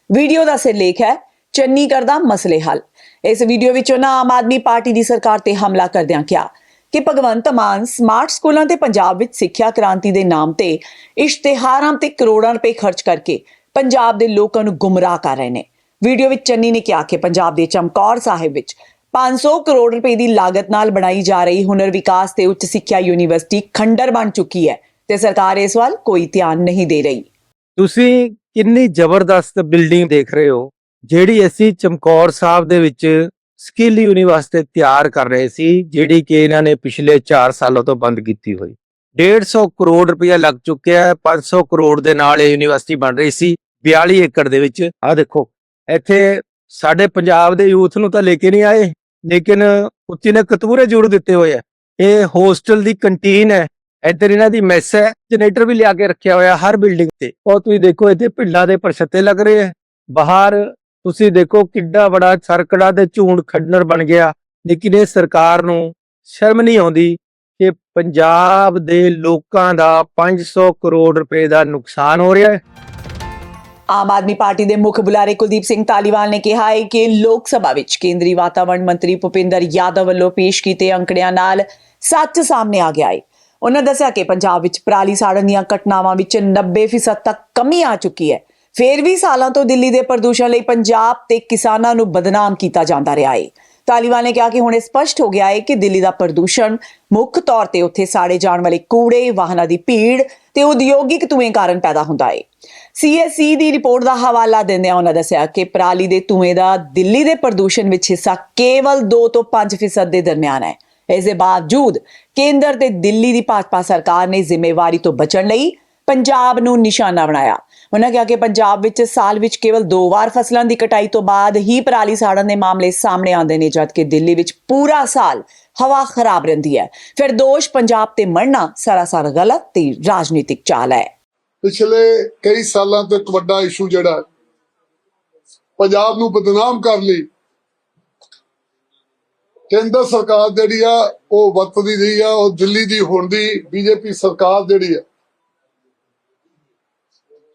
ਵੀਡੀਓ ਦਾ ਸਿਰਲੇਖ ਹੈ, ਚੰਨੀ ਕਰਦਾ ਮਸਲੇ ਹੱਲ। ਇਸ ਵੀਡੀਓ ਵਿੱਚ ਉਹਨਾਂ ਆਮ ਆਦਮੀ ਪਾਰਟੀ ਦੀ ਸਰਕਾਰ ਤੇ ਹਮਲਾ ਕਰਦਿਆਂ ਕਿਹਾ ਕਿ ਭਗਵੰਤ ਮਾਨ ਸਮਾਰਟ ਸਕੂਲਾਂ ਤੇ ਪੰਜਾਬ ਵਿੱਚ ਸਿੱਖਿਆ ਕ੍ਰਾਂਤੀ ਦੇ ਨਾਮ ਤੇ ਇਸ਼ਤਿਹਾਰਾਂ ਤੇ ਕਰੋੜਾਂ ਰੁਪਏ ਖਰਚ ਕਰਕੇ ਪੰਜਾਬ ਦੇ ਲੋਕਾਂ ਨੂੰ ਗੁੰਮਰਾਹ ਕਰ ਰਹੇ ਨੇ। ਵੀਡੀਓ ਵਿੱਚ ਚੰਨੀ ਨੇ ਕਿਹਾ ਕਿ ਪੰਜਾਬ ਦੇ ਚਮਕੌਰ ਸਾਹਿਬ ਵਿੱਚ 500 ਕਰੋੜ ਰੁਪਏ ਦੀ ਲਾਗਤ ਨਾਲ ਬਣਾਈ ਜਾ ਰਹੀ ਹੁਨਰ ਵਿਕਾਸ ਤੇ ਉੱਚ ਸਿੱਖਿਆ ਯੂਨੀਵਰਸਿਟੀ ਖੰਡਰ ਬਣ ਚੁੱਕੀ ਹੈ ਤੇ ਸਰਕਾਰ ਇਸ ਵੱਲ ਕੋਈ ਧਿਆਨ ਨਹੀਂ ਦੇ ਰਹੀ। ਤੁਸੀਂ ਕਿੰਨੀ ਜ਼ਬਰਦਸਤ ਬਿਲਡਿੰਗ ਦੇਖ ਰਹੇ ਹੋ, ਜਿਹੜੀ ਅਸੀਂ ਚਮਕੌਰ ਸਾਹਿਬ ਦੇ ਵਿੱਚ ਸਕਿੱਲ ਯੂਨੀਵਰਸਿਟੀ ਤਿਆਰ ਕਰ ਰਹੇ ਸੀ, ਜਿਹੜੀ ਕਿ ਇਹਨਾਂ ਨੇ ਪਿਛਲੇ 4 ਸਾਲਾਂ ਤੋਂ ਬੰਦ ਕੀਤੀ ਹੋਈ। 150 ਕਰੋੜ ਰੁਪਇਆ ਲੱਗ ਚੁੱਕਿਆ ਹੈ 500 ਕਰੋੜ ਦੇ ਨਾਲ ਇਹ ਯੂਨੀਵਰਸਿਟੀ ਬਣ ਰਹੀ ਸੀ। 42 ਏਕੜ ਦੇ ਵਿੱਚ। ਆਹ ਦੇਖੋ, ਇੱਥੇ ਸਾਡੇ ਪੰਜਾਬ ਦੇ ਯੂਥ ਨੂੰ ਤਾਂ ਲੈ ਕੇ ਨਹੀਂ ਆਏ, ਲੇਕਿਨ ਉੱਚੀ ਨੇ ਕਤੂਰੇ ਜੋੜ ਦਿੱਤੇ ਹੋਏ ਆ। ਇਹ ਹੋਸਟਲ ਦੀ ਕੰਟੀਨ ਹੈ, ਇੱਧਰ ਇਹਨਾਂ ਦੀ ਮੈਸ ਹੈ, ਜਨਰੇਟਰ ਵੀ ਲਿਆ ਕੇ ਰੱਖਿਆ ਹੋਇਆ ਹਰ ਬਿਲਡਿੰਗ ਤੇ। ਉਹ ਤੁਸੀਂ ਦੇਖੋ, ਇੱਥੇ ਪਿੰਡਾਂ ਦੇ ਪਰਛੱਤੇ ਲੱਗ ਰਹੇ ਹੈ ਬਾਹਰ ਤੁਸੀਂ ਦੇਖੋ, ਕਿੱਡਾ ਬੜਾ ਸਰਕੜਾ ਤੇ ਝੂੰਡ ਖੰਡਰ ਬਣ ਗਿਆ, ਲੇਕਿਨ ਇਹ ਸਰਕਾਰ ਨੂੰ ਸ਼ਰਮ ਨਹੀਂ ਆਉਂਦੀ ਕਿ ਪੰਜਾਬ ਦੇ ਲੋਕਾਂ ਦਾ 500 ਕਰੋੜ ਰੁਪਏ ਦਾ ਨੁਕਸਾਨ ਹੋ ਰਿਹਾ ਹੈ। ਆਮ ਆਦਮੀ ਪਾਰਟੀ ਦੇ ਮੁੱਖ ਬੁਲਾਰੇ ਕੁਲਦੀਪ ਸਿੰਘ ਧਾਲੀਵਾਲ ਨੇ ਕਿਹਾ ਹੈ ਕਿ ਲੋਕ ਸਭਾ ਵਿੱਚ ਕੇਂਦਰੀ ਵਾਤਾਵਰਣ ਮੰਤਰੀ ਭੁਪਿੰਦਰ ਯਾਦਵ ਵੱਲੋਂ ਪੇਸ਼ ਕੀਤੇ ਅੰਕੜਿਆਂ ਨਾਲ ਸੱਚ ਸਾਹਮਣੇ ਆ ਗਿਆ ਹੈ। ਉਹਨਾਂ ਦੱਸਿਆ ਕਿ ਪੰਜਾਬ ਵਿੱਚ ਪਰਾਲੀ ਸਾੜਨ ਦੀਆਂ ਘਟਨਾਵਾਂ ਵਿੱਚ 90% ਤੱਕ ਕਮੀ ਆ ਚੁੱਕੀ ਹੈ। ਫੇਰ ਵੀ ਸਾਲਾਂ ਤੋਂ ਦਿੱਲੀ ਦੇ ਪ੍ਰਦੂਸ਼ਣ ਲਈ ਪੰਜਾਬ ਤੇ ਕਿਸਾਨਾਂ ਨੂੰ ਬਦਨਾਮ ਕੀਤਾ ਜਾਂਦਾ ਰਿਹਾ ਹੈ। ਤਾਲੀਬਾਨ ਨੇ ਕਿਹਾ ਕਿ ਹੁਣ ਇਹ ਸਪਸ਼ਟ ਹੋ ਗਿਆ ਹੈ ਕਿ ਦਿੱਲੀ ਦਾ ਪ੍ਰਦੂਸ਼ਣ ਮੁੱਖ ਤੌਰ ਤੇ ਉੱਥੇ ਸਾੜੇ ਜਾਣ ਵਾਲੇ ਕੂੜੇ, ਵਾਹਨਾਂ ਦੀ ਭੀੜ ਤੇ ਉਦਯੋਗਿਕ ਧੂਏ ਕਾਰਨ ਪੈਦਾ ਹੁੰਦਾ ਹੈ। ਸੀਐਸਸੀ ਦੀ ਰਿਪੋਰਟ ਦਾ ਹਵਾਲਾ ਦਿੰਦਿਆਂ ਉਹਨਾਂ ਦੱਸਿਆ ਕਿ ਪਰਾਲੀ ਦੇ ਧੂਏ ਦਾ ਦਿੱਲੀ ਦੇ ਪ੍ਰਦੂਸ਼ਣ ਵਿੱਚ ਹਿੱਸਾ ਕੇਵਲ 2 ਤੋਂ 5% ਦੇ ਦਰਮਿਆਨ ਹੈ। ਇਸ ਦੇ ਬਾਵਜੂਦ ਕੇਂਦਰ ਤੇ ਦਿੱਲੀ ਦੀ ਭਾਜਪਾ ਸਰਕਾਰ ਨੇ ਜ਼ਿੰਮੇਵਾਰੀ ਤੋਂ ਬਚਣ ਲਈ ਪੰਜਾਬ ਨੂੰ ਨਿਸ਼ਾਨਾ ਬਣਾਇਆ। ਉਹਨਾਂ ਕਿਹਾ ਕਿ ਪੰਜਾਬ ਵਿੱਚ ਸਾਲ ਵਿੱਚ ਕੇਵਲ ਦੋ ਵਾਰ ਫਸਲਾਂ ਦੀ ਕਟਾਈ ਤੋਂ ਬਾਅਦ ਹੀ ਪਰਾਲੀ ਸਾੜਨ ਦੇ ਮਾਮਲੇ ਸਾਹਮਣੇ ਆਉਂਦੇ ਨੇ, ਜਦਕਿ ਦਿੱਲੀ ਵਿੱਚ ਪੂਰਾ ਸਾਲ ਹਵਾ ਖਰਾਬ ਰਹਿੰਦੀ ਹੈ। ਫਿਰ ਦੋਸ਼ ਪੰਜਾਬ ਤੇ ਮੜਨਾ ਸਰਾਸਰ ਗਲਤ ਤੇ ਰਾਜਨੀਤਿਕ ਚਾਲ ਹੈ। ਪਿਛਲੇ ਕਈ ਸਾਲਾਂ ਤੋਂ ਇੱਕ ਵੱਡਾ ਇਸ਼ੂ ਜਿਹੜਾ ਪੰਜਾਬ ਨੂੰ ਬਦਨਾਮ ਕਰ ਲਈ ਕੇਂਦਰ ਸਰਕਾਰ ਜਿਹੜੀ ਆ, ਉਹ ਵਰਤਦੀ ਰਹੀ ਆ, ਉਹ ਦਿੱਲੀ ਦੀ ਹੁਣ ਦੀ ਬੀਜੇਪੀ ਸਰਕਾਰ ਜਿਹੜੀ ਆ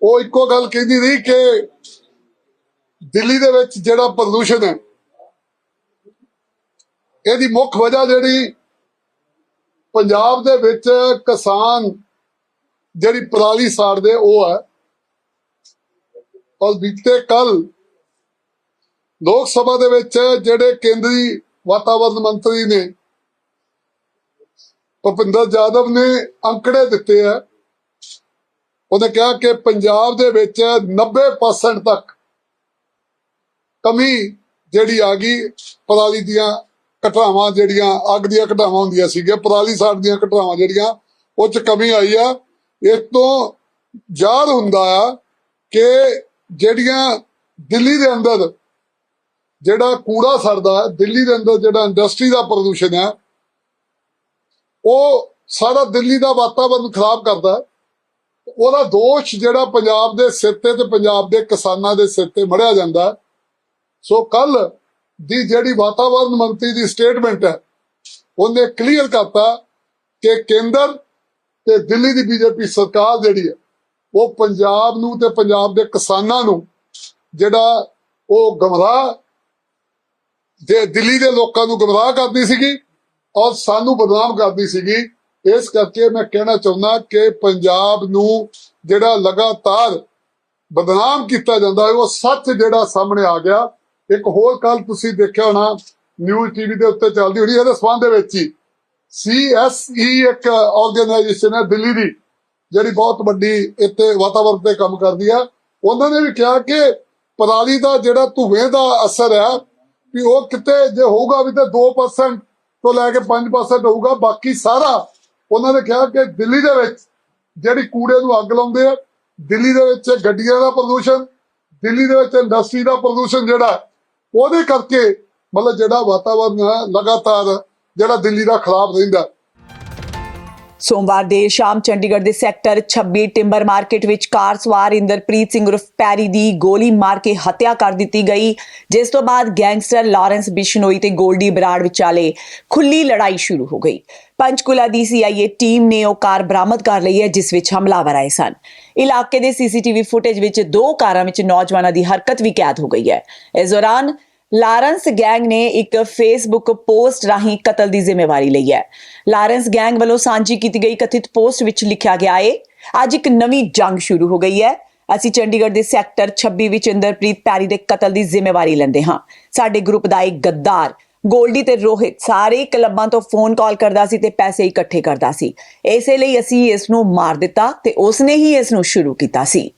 ਉਹ ਇੱਕੋ ਗੱਲ ਕਹਿੰਦੀ ਰਹੀ ਕਿ ਦਿੱਲੀ ਦੇ ਵਿੱਚ ਜਿਹੜਾ ਪ੍ਰਦੂਸ਼ਣ ਹੈ, ਇਹਦੀ ਮੁੱਖ ਵਜ੍ਹਾ ਜਿਹੜੀ ਪੰਜਾਬ ਦੇ ਵਿੱਚ ਕਿਸਾਨ ਜਿਹੜੀ ਪਰਾਲੀ ਸਾੜਦੇ ਉਹ ਹੈ। ਔਰ ਬੀਤੇ ਕੱਲ ਲੋਕ ਸਭਾ ਦੇ ਵਿੱਚ ਜਿਹੜੇ ਕੇਂਦਰੀ ਵਾਤਾਵਰਣ ਮੰਤਰੀ ਨੇ, ਭੁਪਿੰਦਰ ਯਾਦਵ ਨੇ ਅੰਕੜੇ ਦਿੱਤੇ ਆ ਉਹਨੇ ਕਿਹਾ ਕਿ ਪੰਜਾਬ ਦੇ ਵਿੱਚ 90% ਤੱਕ ਕਮੀ ਜਿਹੜੀ ਆ ਗਈ, ਪਰਾਲੀ ਦੀਆਂ ਘਟਨਾਵਾਂ ਜਿਹੜੀਆਂ, ਅੱਗ ਦੀਆਂ ਘਟਨਾਵਾਂ ਹੁੰਦੀਆਂ ਸੀਗੀਆਂ, ਪਰਾਲੀ ਸਾੜ ਦੀਆਂ ਘਟਨਾਵਾਂ ਜਿਹੜੀਆਂ, ਉਹ ਚ ਕਮੀ ਆਈ ਆ। ਇਸ ਤੋਂ ਯਾਦ ਹੁੰਦਾ ਆ ਕਿ ਜਿਹੜੀਆਂ ਦਿੱਲੀ ਦੇ ਅੰਦਰ ਜਿਹੜਾ ਕੂੜਾ ਸੜਦਾ ਦਿੱਲੀ ਦੇ ਅੰਦਰ ਜਿਹੜਾ ਇੰਡਸਟਰੀ ਦਾ ਪ੍ਰਦੂਸ਼ਣ ਹੈ ਉਹ ਸਾਰਾ ਦਿੱਲੀ ਦਾ ਵਾਤਾਵਰਨ ਖਰਾਬ ਕਰਦਾ ਹੈ। ਉਹਦਾ ਦੋਸ਼ ਜਿਹੜਾ ਪੰਜਾਬ ਦੇ ਸਿਰ ਤੇ ਤੇ ਪੰਜਾਬ ਦੇ ਕਿਸਾਨਾਂ ਦੇ ਸਿਰ ਤੇ ਮੜਿਆ ਜਾਂਦਾ ਸੋ ਕੱਲ ਦੀ ਜਿਹੜੀ ਵਾਤਾਵਰਨ ਮੰਤਰੀ ਦੀ ਸਟੇਟਮੈਂਟ ਹੈ, ਉਹਨੇ ਕਲੀਅਰ ਕਰਤਾ ਕਿ ਕੇਂਦਰ ਤੇ ਦਿੱਲੀ ਦੀ ਬੀਜੇਪੀ ਸਰਕਾਰ ਜਿਹੜੀ ਹੈ, ਉਹ ਪੰਜਾਬ ਨੂੰ ਤੇ ਪੰਜਾਬ ਦੇ ਕਿਸਾਨਾਂ ਨੂੰ ਜਿਹੜਾ ਉਹ ਗਮਰਾਹ ਦੇ ਦਿੱਲੀ ਦੇ ਲੋਕਾਂ ਨੂੰ ਗਮਰਾਹ ਕਰਦੀ ਸੀਗੀ ਔਰ ਸਾਨੂੰ ਬਦਨਾਮ ਕਰਦੀ ਸੀਗੀ। ਇਸ ਕਰਕੇ ਮੈਂ ਕਹਿਣਾ ਚਾਹੁੰਦਾ ਕਿ ਪੰਜਾਬ ਨੂੰ ਜਿਹੜਾ ਲਗਾਤਾਰ ਬਦਨਾਮ ਕੀਤਾ ਜਾਂਦਾ ਹੈ, ਉਹ ਸੱਚ ਜਿਹੜਾ ਸਾਹਮਣੇ ਆ ਗਿਆ। ਇੱਕ ਹੋਰ ਕੱਲ ਤੁਸੀਂ ਦੇਖਿਆ ਹੋਣਾ ਨਿਊਜ਼ ਟੀਵੀ ਦੇ ਉੱਤੇ ਚੱਲਦੀ ਹੋਣੀ, ਇਹਦੇ ਸਬੰਧ ਦੇ ਵਿੱਚ ਹੀ। ਸੀਐਸਈ ਇੱਕ ਆਰਗੇਨਾਈਜੇਸ਼ਨ ਹੈ ਦਿੱਲੀ ਦੀ, ਜਿਹੜੀ ਬਹੁਤ ਵੱਡੀ ਇੱਥੇ ਵਾਤਾਵਰਣ ਤੇ ਕੰਮ ਕਰਦੀ ਆ ਉਹਨਾਂ ਨੇ ਵੀ ਕਿਹਾ ਕਿ ਪਰਾਲੀ ਦਾ ਜਿਹੜਾ ਧੂਏ ਦਾ ਅਸਰ ਹੈ, ਵੀ ਉਹ ਕਿਤੇ ਜੇ ਹੋਊਗਾ ਵੀ ਤਾਂ 2% ਤੋਂ ਲੈ ਕੇ 5% ਹੋਊਗਾ, ਬਾਕੀ ਸਾਰਾ ਉਹਨਾਂ ਨੇ ਕਿਹਾ ਕਿ ਦਿੱਲੀ ਦੇ ਵਿੱਚ ਜਿਹੜੀ ਕੂੜੇ ਨੂੰ ਅੱਗ ਲਾਉਂਦੇ ਆ, ਦਿੱਲੀ ਦੇ ਵਿੱਚ ਗੱਡੀਆਂ ਦਾ ਪ੍ਰਦੂਸ਼ਣ, ਦਿੱਲੀ ਦੇ ਵਿੱਚ ਇੰਡਸਟਰੀ ਦਾ ਪ੍ਰਦੂਸ਼ਣ ਜਿਹੜਾ, ਉਹਦੇ ਕਰਕੇ ਮਤਲਬ ਜਿਹੜਾ ਵਾਤਾਵਰਨ ਹੈ ਲਗਾਤਾਰ ਜਿਹੜਾ ਦਿੱਲੀ ਦਾ ਖਰਾਬ ਰਹਿੰਦਾ। ਸੋਮਵਾਰ ਦੇਰ ਸ਼ਾਮ ਚੰਡੀਗੜ੍ਹ ਦੇ ਸੈਕਟਰ 26 ਟਿੰਬਰ ਮਾਰਕੀਟ ਵਿੱਚ ਕਾਰ ਸਵਾਰ ਇੰਦਰਪ੍ਰੀਤ ਸਿੰਘ ਉਰਫ ਪੈਰੀ ਦੀ ਗੋਲੀ ਮਾਰ ਕੇ ਹੱਤਿਆ ਕਰ ਦਿੱਤੀ ਗਈ, ਜਿਸ ਤੋਂ ਬਾਅਦ ਗੈਂਗਸਟਰ ਲਾਰੈਂਸ ਬਿਸ਼ਨੋਈ ਤੇ ਗੋਲਡੀ ਬਰਾੜ ਵਿਚਾਲੇ ਖੁੱਲੀ ਲੜਾਈ ਸ਼ੁਰੂ ਹੋ ਗਈ। ਪੰਚਕੁਲਾ ਦੀ ਸੀਆਈਏ ਟੀਮ ਨੇ ਉਹ ਕਾਰ ਬਰਾਮਦ ਕਰ ਲਈ ਹੈ, ਜਿਸ ਵਿੱਚ ਹਮਲਾਵਰ ਆਏ ਸਨ। ਇਲਾਕੇ ਦੇ ਸੀਸੀਟੀਵੀ ਫੁਟੇਜ ਵਿੱਚ ਦੋ ਕਾਰਾਂ ਵਿੱਚ ਨੌਜਵਾਨਾਂ ਦੀ ਹਰਕਤ ਵੀ ਕੈਦ ਹੋ ਗਈ ਹੈ। ਇਸ ਦੌਰਾਨ ਲਾਰੈਂਸ ਗੈਂਗ ਨੇ ਇੱਕ ਫੇਸਬੁੱਕ ਪੋਸਟ ਰਾਹੀਂ ਕਤਲ ਦੀ ਜ਼ਿੰਮੇਵਾਰੀ ਲਈ ਹੈ। ਲਾਰੈਂਸ ਗੈਂਗ ਵੱਲੋਂ ਸਾਂਝੀ ਕੀਤੀ ਗਈ ਕਥਿਤ ਪੋਸਟ ਵਿੱਚ ਲਿਖਿਆ ਗਿਆ ਹੈ ਅੱਜ ਇੱਕ ਨਵੀਂ ਜੰਗ ਸ਼ੁਰੂ ਹੋ ਗਈ ਹੈ। ਅਸੀਂ ਚੰਡੀਗੜ੍ਹ ਦੇ ਸੈਕਟਰ 26 ਵਿੱਚ ਇੰਦਰਪ੍ਰੀਤ ਪੈਰੀ ਦੇ ਕਤਲ ਦੀ ਜ਼ਿੰਮੇਵਾਰੀ ਲੈਂਦੇ ਹਾਂ। ਸਾਡੇ ਗਰੁੱਪ ਦਾ ਇੱਕ ਗੱਦਾਰ, ਗੋਲਡੀ ਤੇ ਰੋਹਿਤ ਸਾਰੇ ਕਲੱਬਾਂ ਤੋਂ ਫੋਨ ਕਾਲ ਕਰਦਾ ਸੀ ਤੇ ਪੈਸੇ ਇਕੱਠੇ ਕਰਦਾ ਸੀ। ਇਸੇ ਲਈ ਅਸੀਂ ਇਸ ਨੂੰ ਮਾਰ ਦਿੱਤਾ ਤੇ ਉਸਨੇ ਹੀ ਇਸ ਨੂੰ ਸ਼ੁਰੂ ਕੀਤਾ ਸੀ।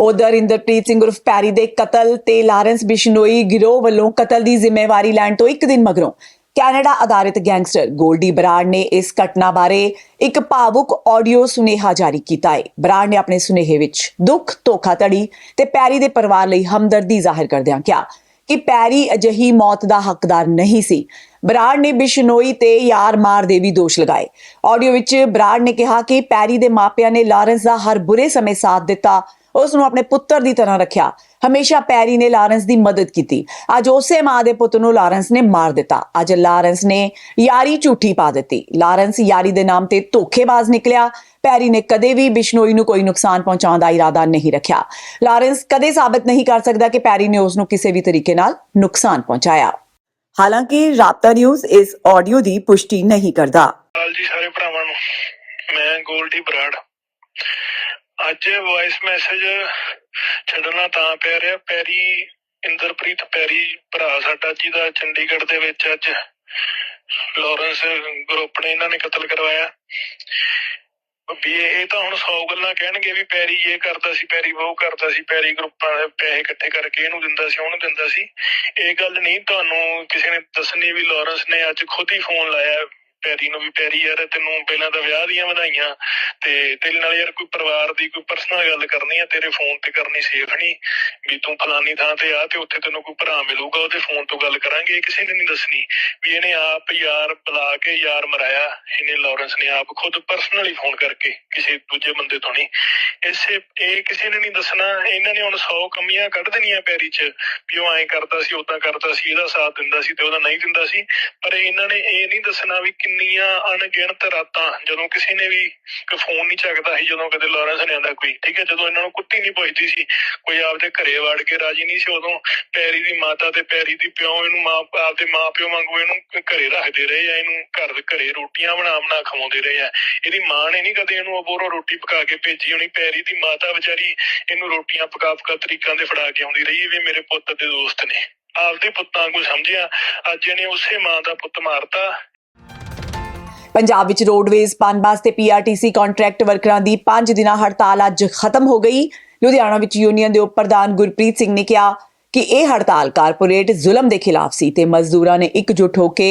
ਉਧਰ ਇੰਦਰਪ੍ਰੀਤ ਸਿੰਘ ਉਰਫ ਪੈਰੀ ਦੇ ਕਤਲ ਤੇ ਲਾਰੈਂਸ ਬਿਸ਼ਨੋਈ ਗਿਰੋਹ ਵੱਲੋਂ ਕਤਲ ਦੀ ਜ਼ਿੰਮੇਵਾਰੀ ਲੈਣ ਤੋਂ ਇੱਕ ਦਿਨ ਮਗਰੋਂ ਕੈਨੇਡਾ ਆਧਾਰਿਤ ਗੈਂਗਸਟਰ ਗੋਲਡੀ ਬਰਾੜ ਨੇ ਇਸ ਘਟਨਾ ਬਾਰੇ ਇੱਕ ਭਾਵੁਕ ਆਡੀਓ ਸੁਨੇਹਾ ਜਾਰੀ ਕੀਤਾ ਹੈ। ਬਰਾੜ ਨੇ ਆਪਣੇ ਸੁਨੇਹੇ ਵਿੱਚ ਦੁੱਖ, ਧੋਖਾਧੜੀ ਤੇ ਪੈਰੀ ਦੇ ਪਰਿਵਾਰ ਲਈ ਹਮਦਰਦੀ ਜ਼ਾਹਿਰ ਕਰਦਿਆਂ ਕਿਹਾ ਕਿ ਪੈਰੀ ਅਜਿਹੀ ਮੌਤ ਦਾ ਹੱਕਦਾਰ ਨਹੀਂ ਸੀ। ਬਰਾੜ ਨੇ ਬਿਸ਼ਨੋਈ ਤੇ ਯਾਰ ਮਾਰ ਦੇ ਵੀ ਦੋਸ਼ ਲਗਾਏ। ਆਡੀਓ ਵਿੱਚ ਬਰਾੜ ਨੇ ਕਿਹਾ ਕਿ ਪੈਰੀ ਦੇ ਮਾਪਿਆਂ ਨੇ ਲਾਰੈਂਸ ਦਾ ਹਰ ਬੁਰੇ ਸਮੇਂ ਸਾਥ ਦਿੱਤਾ ਉਸ ਨੂੰ ਆਪਣੇ ਪੁੱਤਰ ਦੀ ਤਰ੍ਹਾਂ ਰੱਖਿਆ। ਹਮੇਸ਼ਾ ਪੈਰੀ ਨੇ ਲਾਰੈਂਸ ਦੀ ਮਦਦ ਕੀਤੀ। ਅੱਜ ਉਸੇ ਮਾਂ ਦੇ ਪੁੱਤ ਨੂੰ ਲਾਰੈਂਸ ਨੇ ਮਾਰ ਦਿੱਤਾ। ਅੱਜ ਲਾਰੈਂਸ ਨੇ ਯਾਰੀ ਝੂਠੀ ਪਾ ਦਿੱਤੀ। ਲਾਰੈਂਸ ਯਾਰੀ ਦੇ ਨਾਮ ਤੇ ਧੋਖੇਬਾਜ਼ ਨਿਕਲਿਆ। ਪੈਰੀ ਨੇ ਕਦੇ ਵੀ ਬਿਸ਼ਨੋਈ ਨੂੰ ਕੋਈ ਨੁਕਸਾਨ ਪਹੁੰਚਾਉਣ ਦਾ ਇਰਾਦਾ ਨਹੀਂ ਰੱਖਿਆ। ਲਾਰੈਂਸ ਕਦੇ ਸਾਬਤ ਨਹੀਂ ਕਰ ਸਕਦਾ ਕਿ ਪੈਰੀ ਨੇ ਉਸ ਨੂੰ ਕਿਸੇ ਵੀ ਤਰੀਕੇ ਨਾਲ ਨੁਕਸਾਨ ਪਹੁੰਚਾਇਆ। ਹਾਲਾਂਕਿ ਰਾਬਤਾ ਨਿਊਜ਼ ਇਸ ਆਡੀਓ ਦੀ ਪੁਸ਼ਟੀ ਨਹੀਂ ਕਰਦਾ। ਜੀ, ਸਾਰੇ ਭਰਾਵਾਂ ਨੂੰ। ਮੈਂ ਗੋਲਡੀ ਬਰਾੜ। ਅੱਜ ਵੌਇਸ ਮੈਸੇਜ ਛੱਡਣਾ ਤਾਂ ਪੈ ਰਿਹਾ। ਪੈਰੀ, ਇੰਦਰਪ੍ਰੀਤ ਪੈਰੀ, ਭਰਾ ਸਾਡਾ ਜਿਹਦਾ ਚੰਡੀਗੜ੍ਹ ਦੇ ਵਿੱਚ ਅੱਜ। ਲਾਰੈਂਸ ਗਰੁੱਪ ਨੇ ਇਹਨਾਂ ਨੇ ਕਤਲ ਕਰਵਾਇਆ। ਵੀ ਇਹ ਇਹ ਤਾਂ ਹੁਣ 100 ਗੱਲਾਂ ਕਹਿਣਗੇ ਵੀ ਪੈਰੀ ਇਹ ਕਰਦਾ ਸੀ, ਪੈਰੀ ਉਹ ਕਰਦਾ ਸੀ, ਪੈਰੀ ਗਰੁੱਪਾਂ ਦੇ ਪੈਸੇ ਇਕੱਠੇ ਕਰਕੇ ਇਹਨੂੰ ਦਿੰਦਾ ਸੀ, ਉਹਨੂੰ ਦਿੰਦਾ ਸੀ। ਇਹ ਗੱਲ ਨਹੀਂ, ਤੁਹਾਨੂੰ ਕਿਸੇ ਨੇ ਦੱਸਣੀ ਵੀ ਲਾਰੈਂਸ ਨੇ ਅੱਜ ਖੁਦ ਹੀ ਫੋਨ ਲਾਇਆ। ਪੈਰੀ ਨੂੰ ਵੀ ਪੈਰੀ ਯਾਰ ਤੈਨੂੰ ਪਹਿਲਾਂ ਤਾਂ ਵਿਆਹ ਦੀਆਂ ਵਧਾਈਆਂ। ਤੇ ਤੇਰੇ ਨਾਲ ਯਾਰ ਕੋਈ ਪਰਿਵਾਰ ਦੀ ਕੋਈ ਪਰਸਨਲ ਗੱਲ ਕਰਨੀ ਆ, ਤੇਰੇ ਫੋਨ ਤੇ ਕਰਨੀ ਸੇਫ ਨਹੀਂ ਵੀ ਤੂੰ ਫਲਾਨੀ ਥਾਂ ਤੇ ਆ ਤੇ ਉੱਥੇ ਤੈਨੂੰ ਕੋਈ ਭਰਾ ਮਿਲੂਗਾ, ਉਹਦੇ ਫੋਨ ਤੋਂ ਗੱਲ ਕਰਾਂਗੇ ਕਿਸੇ ਨੇ ਨਹੀਂ ਦੱਸਣੀ। ਵੀ ਇਹਨੇ ਆਪ ਯਾਰ ਬੁਲਾ ਕੇ ਯਾਰ ਮਰਾਇਆ, ਇਹਨੇ ਲਾਰੈਂਸ ਨੇ ਆਪ ਖੁਦ ਪਰਸਨਲੀ ਫੋਨ ਕਰਕੇ, ਕਿਸੇ ਦੂਜੇ ਬੰਦੇ ਤੋਂ ਨਹੀਂ ਇਸੇ, ਇਹ ਕਿਸੇ ਨੇ ਨਹੀਂ ਦੱਸਣਾ, ਇਹਨਾਂ ਨੇ ਹੁਣ 100 ਕਮੀਆਂ ਕੱਢ ਦੇਣੀਆਂ ਪੈਰੀ 'ਚ। ਵੀ ਉਹ ਐਂ ਕਰਦਾ ਸੀ ਉਦਾਂ ਕਰਦਾ ਸੀ, ਇਹਦਾ ਸਾਥ ਦਿੰਦਾ ਸੀ ਤੇ ਉਹਦਾ ਨਹੀਂ ਦਿੰਦਾ ਸੀ। ਪਰ ਇਹਨਾਂ ਨੇ ਇਹ ਨਹੀਂ ਦੱਸਣਾ ਵੀ ਕਿੰਨੀਆਂ ਅਣਗਿਣਤ ਰਾਤਾਂ, ਜਦੋਂ ਕਿਸੇ ਨੇ ਵੀ ਕੋਈ ਫੋਨ ਨਹੀਂ ਚੱਕਦਾ ਸੀ, ਜਦੋਂ ਕਦੇ ਲਾਰੈਂਸ ਨੇ ਆਂਦਾ ਕੋਈ, ਠੀਕ ਹੈ, ਜਦੋਂ ਇਹਨਾਂ ਨੂੰ ਕੁੱਤੀ ਨਹੀਂ ਪੁੱਛਦੀ ਸੀ, ਕੋਈ ਆਪਦੇ ਘਰੇ ਵੜ ਕੇ ਰਾਜੀ ਨਹੀਂ ਸੀ, ਉਦੋਂ ਪੈਰੀ ਦੀ ਮਾਤਾ ਤੇ ਪੈਰੀ ਦੀ ਪਿਓ ਇਹਨੂੰ ਮਾਂ, ਆਪਦੇ ਮਾਂ ਵਾਂਗੂ ਇਹਨੂੰ ਘਰੇ ਰੱਖਦੇ ਰਹੇ ਆ, ਇਹਨੂੰ ਘਰ ਘਰੇ ਰੋਟੀਆਂ ਬਣਾ ਬਣਾ ਖਵਾਉਂਦੇ ਰਹੇ ਆ। ਇਹਦੀ ਮਾਂ ਨੇ ਨਹੀਂ ਕਦੇ ਇਹਨੂੰ ਅਬੋਰੋ ਰੋਟੀ ਪਕਾ ਕੇ ਭੇਜੀ ਹੋਣੀ, ਪੈਰੀ ਦੀ ਮਾਤਾ ਵਿਚਾਰੀ ਇਹਨੂੰ ਰੋਟੀਆਂ ਪਕਾ ਪਕਾ ਤਰੀਕਾਂ ਦੇ ਫੜਾ ਕੇ ਆਉਂਦੀ ਰਹੀ ਵੀ ਮੇਰੇ ਪੁੱਤ ਦੇ ਦੋਸਤ ਨੇ। ਆਪਦੇ ਪੁੱਤਾਂ ਨੂੰ ਸਮਝਿਆ, ਅੱਜ ਇਹਨੇ ਉਸੇ ਮਾਂ ਦਾ ਪੁੱਤ ਮਾਰਤਾ। ਪੰਜਾਬ ਵਿੱਚ ਰੋਡਵੇਜ਼ ਪਨਬਸ ਤੇ ਪੀਆਰਟੀਸੀ ਕੰਟਰੈਕਟ ਵਰਕਰਾਂ ਦੀ 5 ਦਿਨਾਂ ਹੜਤਾਲ ਅੱਜ ਖਤਮ ਹੋ ਗਈ। ਲੁਧਿਆਣਾ ਵਿੱਚ ਯੂਨੀਅਨ ਦੇ ਉਪ ਪ੍ਰਧਾਨ ਗੁਰਪ੍ਰੀਤ ਸਿੰਘ ਨੇ ਕਿਹਾ ਕਿ ਇਹ ਹੜਤਾਲ ਕਾਰਪੋਰੇਟ ਜ਼ੁਲਮ ਦੇ ਖਿਲਾਫ ਸੀ ਤੇ ਮਜ਼ਦੂਰਾਂ ਨੇ ਇਕਜੁੱਟ ਹੋ ਕੇ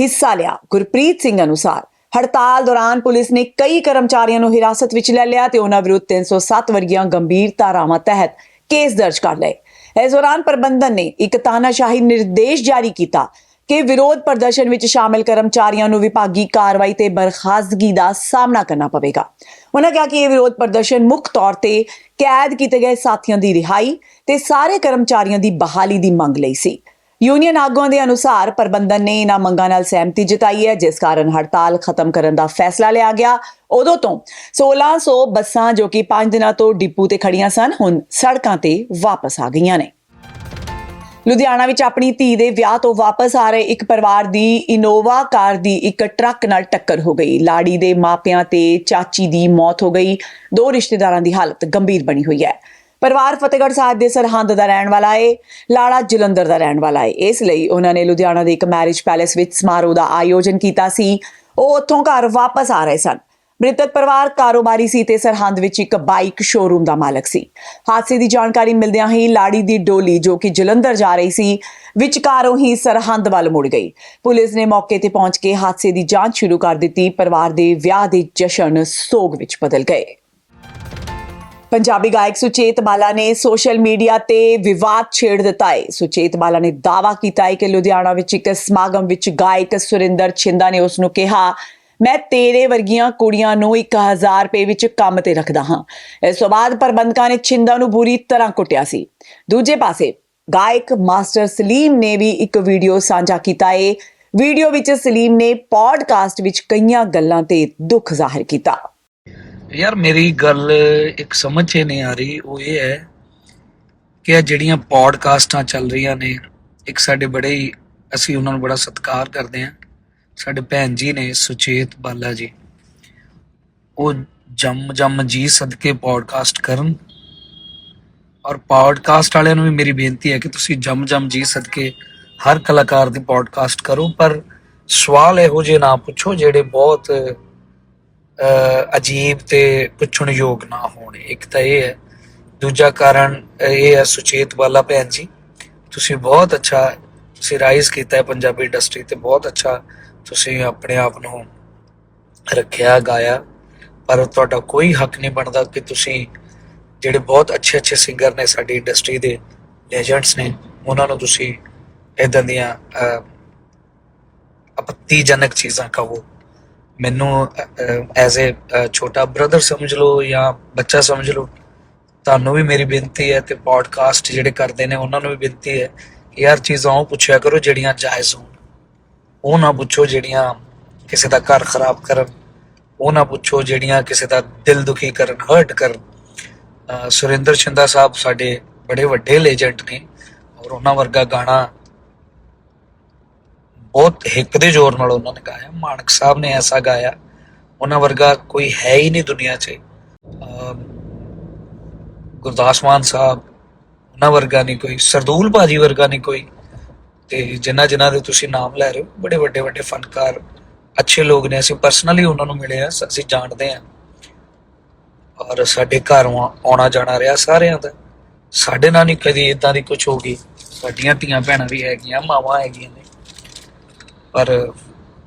ਹਿੱਸਾ ਲਿਆ। ਗੁਰਪ੍ਰੀਤ ਸਿੰਘ ਅਨੁਸਾਰ, ਹੜਤਾਲ ਦੌਰਾਨ ਪੁਲਿਸ ਨੇ ਕਈ ਕਰਮਚਾਰੀਆਂ ਨੂੰ ਹਿਰਾਸਤ ਵਿੱਚ ਲੈ ਲਿਆ ਤੇ ਉਹਨਾਂ ਵਿਰੁੱਧ 307 ਵਰਗੀਆਂ ਗੰਭੀਰ ਧਾਰਾਵਾਂ ਤਹਿਤ ਕੇਸ ਦਰਜ ਕਰ ਲਏ। ਇਸ ਦੌਰਾਨ ਪ੍ਰਬੰਧਨ ਨੇ ਇੱਕ ਤਾਨਾਸ਼ਾਹੀ ਨਿਰਦੇਸ਼ ਜਾਰੀ ਕੀਤਾ ਕਿ ਵਿਰੋਧ ਪ੍ਰਦਰਸ਼ਨ ਵਿੱਚ ਸ਼ਾਮਿਲ ਕਰਮਚਾਰੀਆਂ ਨੂੰ ਵਿਭਾਗੀ ਕਾਰਵਾਈ ਤੇ ਬਰਖਾਸਤਗੀ ਦਾ ਸਾਹਮਣਾ ਕਰਨਾ ਪਵੇਗਾ। ਉਹਨਾਂ ਕਿਹਾ ਕਿ ਇਹ ਵਿਰੋਧ ਪ੍ਰਦਰਸ਼ਨ ਮੁੱਖ ਤੌਰ ਤੇ ਕੈਦ ਕੀਤੇ ਗਏ ਸਾਥੀਆਂ ਦੀ ਰਿਹਾਈ ਤੇ ਸਾਰੇ ਕਰਮਚਾਰੀਆਂ ਦੀ ਬਹਾਲੀ ਦੀ ਮੰਗ ਲਈ ਸੀ। ਯੂਨੀਅਨ ਆਗੂਆਂ ਦੇ ਅਨੁਸਾਰ ਪ੍ਰਬੰਧਨ ਨੇ ਇਹਨਾਂ ਮੰਗਾਂ ਨਾਲ ਸਹਿਮਤੀ ਜਤਾਈ ਹੈ, ਜਿਸ ਕਾਰਨ ਹੜਤਾਲ ਖਤਮ ਕਰਨ ਦਾ ਫੈਸਲਾ ਲਿਆ ਗਿਆ। ਉਦੋਂ ਤੋਂ 1600 ਬੱਸਾਂ ਜੋ ਕਿ 5 ਦਿਨਾਂ ਤੋਂ ਡਿਪੂ ਤੇ ਖੜੀਆਂ ਸਨ, ਹੁਣ ਸੜਕਾਂ ਤੇ ਵਾਪਸ ਆ ਗਈਆਂ ਨੇ। ਲੁਧਿਆਣਾ ਵਿੱਚ ਆਪਣੀ ਧੀ ਦੇ ਵਿਆਹ ਤੋਂ ਵਾਪਸ ਆ ਰਹੇ ਇੱਕ ਪਰਿਵਾਰ ਦੀ ਇਨੋਵਾ ਕਾਰ ਦੀ ਇੱਕ ਟਰੱਕ ਨਾਲ ਟੱਕਰ ਹੋ ਗਈ। ਲਾੜੀ ਦੇ ਮਾਪਿਆਂ ਤੇ ਚਾਚੀ ਦੀ ਮੌਤ ਹੋ ਗਈ। ਦੋ ਰਿਸ਼ਤੇਦਾਰਾਂ ਦੀ ਹਾਲਤ ਗੰਭੀਰ ਬਣੀ ਹੋਈ ਹੈ। ਪਰਿਵਾਰ ਫਤਿਹਗੜ੍ਹ ਸਾਹਿਬ ਦੇ ਸਰਹੰਦ ਦਾ ਰਹਿਣ ਵਾਲਾ ਏ, ਲਾੜਾ ਜਲੰਧਰ ਦਾ ਰਹਿਣ ਵਾਲਾ ਏ। ਇਸ ਲਈ ਉਹਨਾਂ ਨੇ ਲੁਧਿਆਣਾ ਦੇ ਇੱਕ ਮੈਰਿਜ ਪੈਲੇਸ ਵਿੱਚ ਸਮਾਰੋਹ ਦਾ ਆਯੋਜਨ ਕੀਤਾ ਸੀ। ਉਹ ਉੱਥੋਂ ਘਰ ਵਾਪਸ ਆ ਰਹੇ ਸਨ। ਮ੍ਰਿਤਕ ਪਰਿਵਾਰ ਕਾਰੋਬਾਰੀ ਸੀ ਤੇ ਸਰਹੰਦ ਵਿੱਚ ਇੱਕ ਬਾਈਕ ਸ਼ੋਰੂਮ ਦਾ ਮਾਲਕ ਸੀ। ਹਾਦਸੇ ਦੀ ਜਾਣਕਾਰੀ ਮਿਲਦਿਆਂ ਹੀ ਲਾੜੀ ਦੀ ਡੋਲੀ, ਜੋ ਕਿ ਜਲੰਧਰ ਜਾ ਰਹੀ ਸੀ, ਵਿਚਕਾਰੋਂ ਹੀ ਸਰਹੰਦ ਵੱਲ ਮੁੜ ਗਈ। ਪੁਲਿਸ ਨੇ ਮੌਕੇ ਤੇ ਪਹੁੰਚ ਕੇ ਹਾਦਸੇ ਦੀ ਜਾਂਚ ਸ਼ੁਰੂ ਕਰ ਦਿੱਤੀ। ਪਰਿਵਾਰ ਦੇ ਵਿਆਹ ਦੇ ਜਸ਼ਨ ਸੋਗ ਵਿੱਚ ਬਦਲ ਗਏ। ਪੰਜਾਬੀ ਗਾਇਕ ਸੁਚੇਤ ਬਾਲਾ ਨੇ ਸੋਸ਼ਲ ਮੀਡੀਆ ਤੇ ਵਿਵਾਦ ਛੇੜ ਦਿੱਤਾ ਹੈ ਸੁਚੇਤ ਬਾਲਾ ਨੇ ਦਾਅਵਾ ਕੀਤਾ ਹੈ ਕਿ ਲੁਧਿਆਣਾ ਵਿੱਚ ਇੱਕ ਸਮਾਗਮ ਵਿੱਚ ਗਾਇਕ ਸੁਰਿੰਦਰ ਛਿੰਦਾ ਨੇ ਉਸ ਨੂੰ ਕਿਹਾ ਮੈਂ ਤੇਰੇ ਵਰਗੀਆਂ ਕੁੜੀਆਂ ਨੂੰ 1000 ਰੁਪਏ ਵਿੱਚ ਕੰਮ ਤੇ ਰੱਖਦਾ ਹਾਂ। ਇਸ ਤੋਂ ਬਾਅਦ ਪ੍ਰਬੰਧਕਾਂ ਨੇ ਛਿੰਦਾ ਨੂੰ ਬੁਰੀ ਤਰ੍ਹਾਂ ਕੁੱਟਿਆ ਸੀ। ਦੂਜੇ ਪਾਸੇ, ਗਾਇਕ ਮਾਸਟਰ ਸਲੀਮ ਨੇ ਵੀ ਇੱਕ ਵੀਡੀਓ ਸਾਂਝਾ ਕੀਤਾ। ਏ ਵੀਡੀਓ ਵਿੱਚ ਸਲੀਮ ਨੇ ਪੋਡਕਾਸਟ ਵਿੱਚ ਕਈਆਂ ਗੱਲਾਂ ਤੇ ਦੁੱਖ ਜ਼ਾਹਿਰ ਕੀਤਾ। ਯਾਰ, ਮੇਰੀ ਗੱਲ ਇੱਕ ਸਮਝ 'ਚ ਨਹੀਂ ਆ ਰਹੀ। ਉਹ ਇਹ ਹੈ ਕਿ ਜਿਹੜੀਆਂ ਪੋਡਕਾਸਟਾਂ ਚੱਲ ਰਹੀਆਂ ਨੇ, ਇੱਕ ਸਾਡੇ ਬੜੇ ਹੀ, ਅਸੀਂ ਉਹਨਾਂ ਨੂੰ ਬੜਾ ਸਤਿਕਾਰ ਕਰਦੇ ਹਾਂ। ਸਾਡੇ ਭੈਣ ਜੀ ਨੇ ਸੁਚੇਤ ਬਾਲਾ ਜੀ, ਉਹ ਜੰਮ ਜੰਮ ਜੀ ਸਦਕੇ ਪੋਡਕਾਸਟ ਕਰਨ। ਔਰ ਪੋਡਕਾਸਟ ਵਾਲਿਆਂ ਨੂੰ ਵੀ ਮੇਰੀ ਬੇਨਤੀ ਹੈ ਕਿ ਤੁਸੀਂ ਜੰਮ ਜੰਮ ਜੀ ਸਦਕੇ ਹਰ ਕਲਾਕਾਰ ਦੀ ਪੋਡਕਾਸਟ ਕਰੋ, ਪਰ ਸਵਾਲ ਇਹੋ ਜਿਹੇ ਨਾ ਪੁੱਛੋ ਜਿਹੜੇ ਬਹੁਤ, ਅਹ, ਅਜੀਬ ਤੇ ਪੁੱਛਣ ਯੋਗ ਨਾ ਹੋਣ। ਇੱਕ ਤਾਂ ਇਹ ਹੈ। ਦੂਜਾ ਕਾਰਨ ਇਹ ਹੈ ਸੁਚੇਤ ਵਾਲਾ ਭੈਣ ਜੀ, ਤੁਸੀਂ ਬਹੁਤ ਅੱਛਾ ਸਿਰਾਈਜ਼ ਕੀਤਾ ਹੈ ਪੰਜਾਬੀ ਇੰਡਸਟਰੀ ਤੇ ਬਹੁਤ ਅੱਛਾ ਤੁਸੀਂ ਆਪਣੇ ਆਪ ਨੂੰ ਰੱਖਿਆ, ਗਾਇਆ, ਪਰ ਤੁਹਾਡਾ ਕੋਈ ਹੱਕ ਨਹੀਂ ਬਣਦਾ ਕਿ ਤੁਸੀਂ ਜਿਹੜੇ ਬਹੁਤ ਅੱਛੇ ਅੱਛੇ ਸਿੰਗਰ ਨੇ ਸਾਡੀ ਇੰਡਸਟਰੀ ਦੇ ਲੈਜੈਂਡਸ ਨੇ, ਉਹਨਾਂ ਨੂੰ ਤੁਸੀਂ ਇਦਾਂ ਦੀਆਂ ਆਪੱਤੀਜਨਕ ਚੀਜ਼ਾਂ ਕਹੋ। ਮੈਨੂੰ ਐਜ਼ ਅ ਛੋਟਾ ਬ੍ਰਦਰ ਸਮਝ ਲਓ ਜਾਂ ਬੱਚਾ ਸਮਝ ਲਓ, ਤੁਹਾਨੂੰ ਵੀ ਮੇਰੀ ਬੇਨਤੀ ਹੈ ਤੇ ਪੋਡਕਾਸਟ ਜਿਹੜੇ ਕਰਦੇ ਨੇ, ਉਹਨਾਂ ਨੂੰ ਵੀ ਬੇਨਤੀ ਹੈ ਕਿ ਯਾਰ ਚੀਜ਼ਾਂ ਉਹ ਪੁੱਛਿਆ ਕਰੋ ਜਿਹੜੀਆਂ ਜਾਇਜ਼ ਹੋਣ। ਉਹ ਨਾ ਪੁੱਛੋ ਜਿਹੜੀਆਂ ਕਿਸੇ ਦਾ ਘਰ ਖਰਾਬ ਕਰਨ, ਉਹ ਨਾ ਪੁੱਛੋ ਜਿਹੜੀਆਂ ਕਿਸੇ ਦਾ ਦਿਲ ਦੁਖੀ ਕਰਨ ਹਰਟ ਕਰਨ। ਸੁਰਿੰਦਰ ਛਿੰਦਾ ਸਾਹਿਬ ਸਾਡੇ ਬੜੇ ਵੱਡੇ ਲੈਜੈਂਡ ਨੇ ਔਰ ਉਹਨਾਂ ਵਰਗਾ ਗਾਣਾ ਬਹੁਤ ਹਿੱਕ ਦੇ ਜ਼ੋਰ ਨਾਲ ਉਹਨਾਂ ਨੇ ਗਾਇਆ। ਮਾਨਕ ਸਾਹਿਬ ਨੇ ਐਸਾ ਗਾਇਆ, ਉਹਨਾਂ ਵਰਗਾ ਕੋਈ ਹੈ ਹੀ ਨਹੀਂ ਦੁਨੀਆ 'ਚ। ਗੁਰਦਾਸ ਮਾਨ ਸਾਹਿਬ, ਉਹਨਾਂ ਵਰਗਾ ਨਹੀਂ ਕੋਈ, ਸਰਦੂਲ ਭਾਜੀ ਵਰਗਾ ਨਹੀਂ ਕੋਈ। ਤੇ ਜਿਨ੍ਹਾਂ ਜਿਨ੍ਹਾਂ ਦੇ ਤੁਸੀਂ ਨਾਮ ਲੈ ਰਹੇ ਹੋ, ਬੜੇ ਵੱਡੇ ਵੱਡੇ ਫਨਕਾਰ, ਅੱਛੇ ਲੋਕ ਨੇ, ਅਸੀਂ ਪਰਸਨਲੀ ਉਹਨਾਂ ਨੂੰ ਮਿਲੇ ਆ ਅਸੀਂ ਜਾਣਦੇ ਆ ਔਰ ਸਾਡੇ ਘਰ ਆਉਣਾ- ਜਾਣਾ ਰਿਹਾ ਸਾਰਿਆਂ ਦਾ। ਸਾਡੇ ਨਾਲ ਨਹੀਂ ਕਦੀ ਇਦਾਂ ਦੀ ਕੁਝ ਹੋ ਗਈ। ਸਾਡੀਆਂ ਧੀਆਂ ਭੈਣਾਂ ਵੀ ਹੈਗੀਆਂ, ਮਾਵਾਂ ਹੈਗੀਆਂ ਨੇ। ਪਰ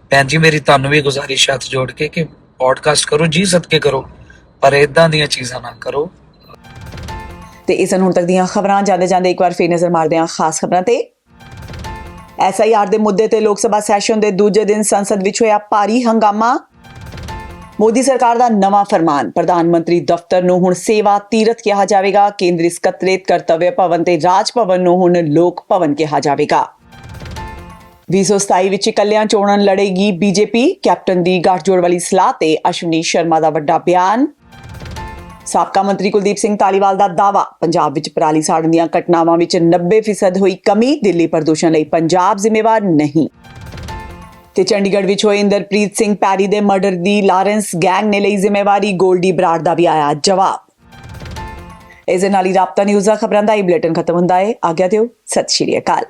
ਭੈਣ ਜੀ, ਮੇਰੀ ਤੁਹਾਨੂੰ ਵੀ ਗੁਜ਼ਾਰਿਸ਼ ਹੱਥ ਜੋੜ ਕੇ ਕਿ ਪੋਡਕਾਸਟ ਕਰੋ, ਜੀ ਸਦਕੇ ਕਰੋ, ਪਰ ਇਦਾਂ ਦੀਆਂ ਚੀਜ਼ਾਂ ਨਾ ਕਰੋ। ਤੇ ਇਸ ਨੂੰ ਹੁਣ ਤੱਕ ਦੀਆਂ ਖਬਰਾਂ ਜਾਂਦੇ ਜਾਂਦੇ ਇੱਕ ਵਾਰ ਫੇਰ ਨਜ਼ਰ ਮਾਰਦੇ ਹਾਂ ਖਾਸ ਖਬਰਾਂ ਤੇ। ਐਸਆਈਆਰ ਦੇ ਮੁੱਦੇ ਤੇ ਲੋਕ ਸਭਾ ਸੈਸ਼ਨ ਦੇ ਦੂਜੇ ਦਿਨ ਸੰਸਦ ਵਿੱਚ ਹੋਇਆ ਭਾਰੀ ਹੰਗਾਮਾ। ਮੋਦੀ ਸਰਕਾਰ ਦਾ ਨਵਾਂ ਫਰਮਾਨ, ਪ੍ਰਧਾਨ ਮੰਤਰੀ ਦਫ਼ਤਰ ਨੂੰ ਹੁਣ ਸੇਵਾ ਤੀਰਥ ਕਿਹਾ ਜਾਵੇਗਾ, ਕੇਂਦਰੀ ਸਕੱਤਰੇਤ ਕਰਤੱਵਯ ਭਵਨ ਤੇ ਰਾਜ ਭਵਨ ਨੂੰ ਹੁਣ ਲੋਕ ਭਵਨ ਕਿਹਾ ਜਾਵੇਗਾ। 2027 ਵਿੱਚ ਇਕੱਲਿਆਂ ਚੋਣਾਂ ਲੜੇਗੀ ਬੀਜੇਪੀ ਕੈਪਟਨ ਦੀ ਗੱਠਜੋੜ ਵਾਲੀ ਸਲਾਹ ਤੇ ਅਸ਼ਵਨੀ ਸ਼ਰਮਾ ਦਾ ਵੱਡਾ ਬਿਆਨ। ਸਾਬਕਾ ਮੰਤਰੀ ਕੁਲਦੀਪ ਸਿੰਘ ਤਾਲੀਵਾਲ ਦਾ ਦਾਵਾ ਪੰਜਾਬ ਵਿੱਚ ਪਰਾਲੀ ਸਾੜਨ ਦੀਆਂ ਘਟਨਾਵਾਂ ਵਿੱਚ 90% ਹੋਈ ਕਮੀ, ਦਿੱਲੀ ਪ੍ਰਦੂਸ਼ਣ ਲਈ ਪੰਜਾਬ ਜ਼ਿੰਮੇਵਾਰ ਨਹੀਂ। ਤੇ ਚੰਡੀਗੜ੍ਹ ਵਿੱਚ ਹੋਏ ਇੰਦਰਪ੍ਰੀਤ ਸਿੰਘ ਪੈਰੀ ਦੇ ਮਰਡਰ ਦੀ ਲਾਰੈਂਸ ਗੈਂਗ ਨੇ ਲਈ ਜ਼ਿੰਮੇਵਾਰੀ, ਗੋਲਡੀ ਬਰਾੜ ਦਾ ਵੀ ਆਇਆ ਜਵਾਬ। ਇਸ ਦੇ ਨਾਲ ਹੀ ਰਾਬਤਾ ਨਿਊਜ਼ ਦਾ ਖਬਰਾਂ ਦਾ ਇਹ ਬੁਲੇਟਿਨ ਖਤਮ ਹੁੰਦਾ ਹੈ। ਆਗਿਆ ਦਿਓ, ਸਤਿ ਸ਼੍ਰੀ ਅਕਾਲ।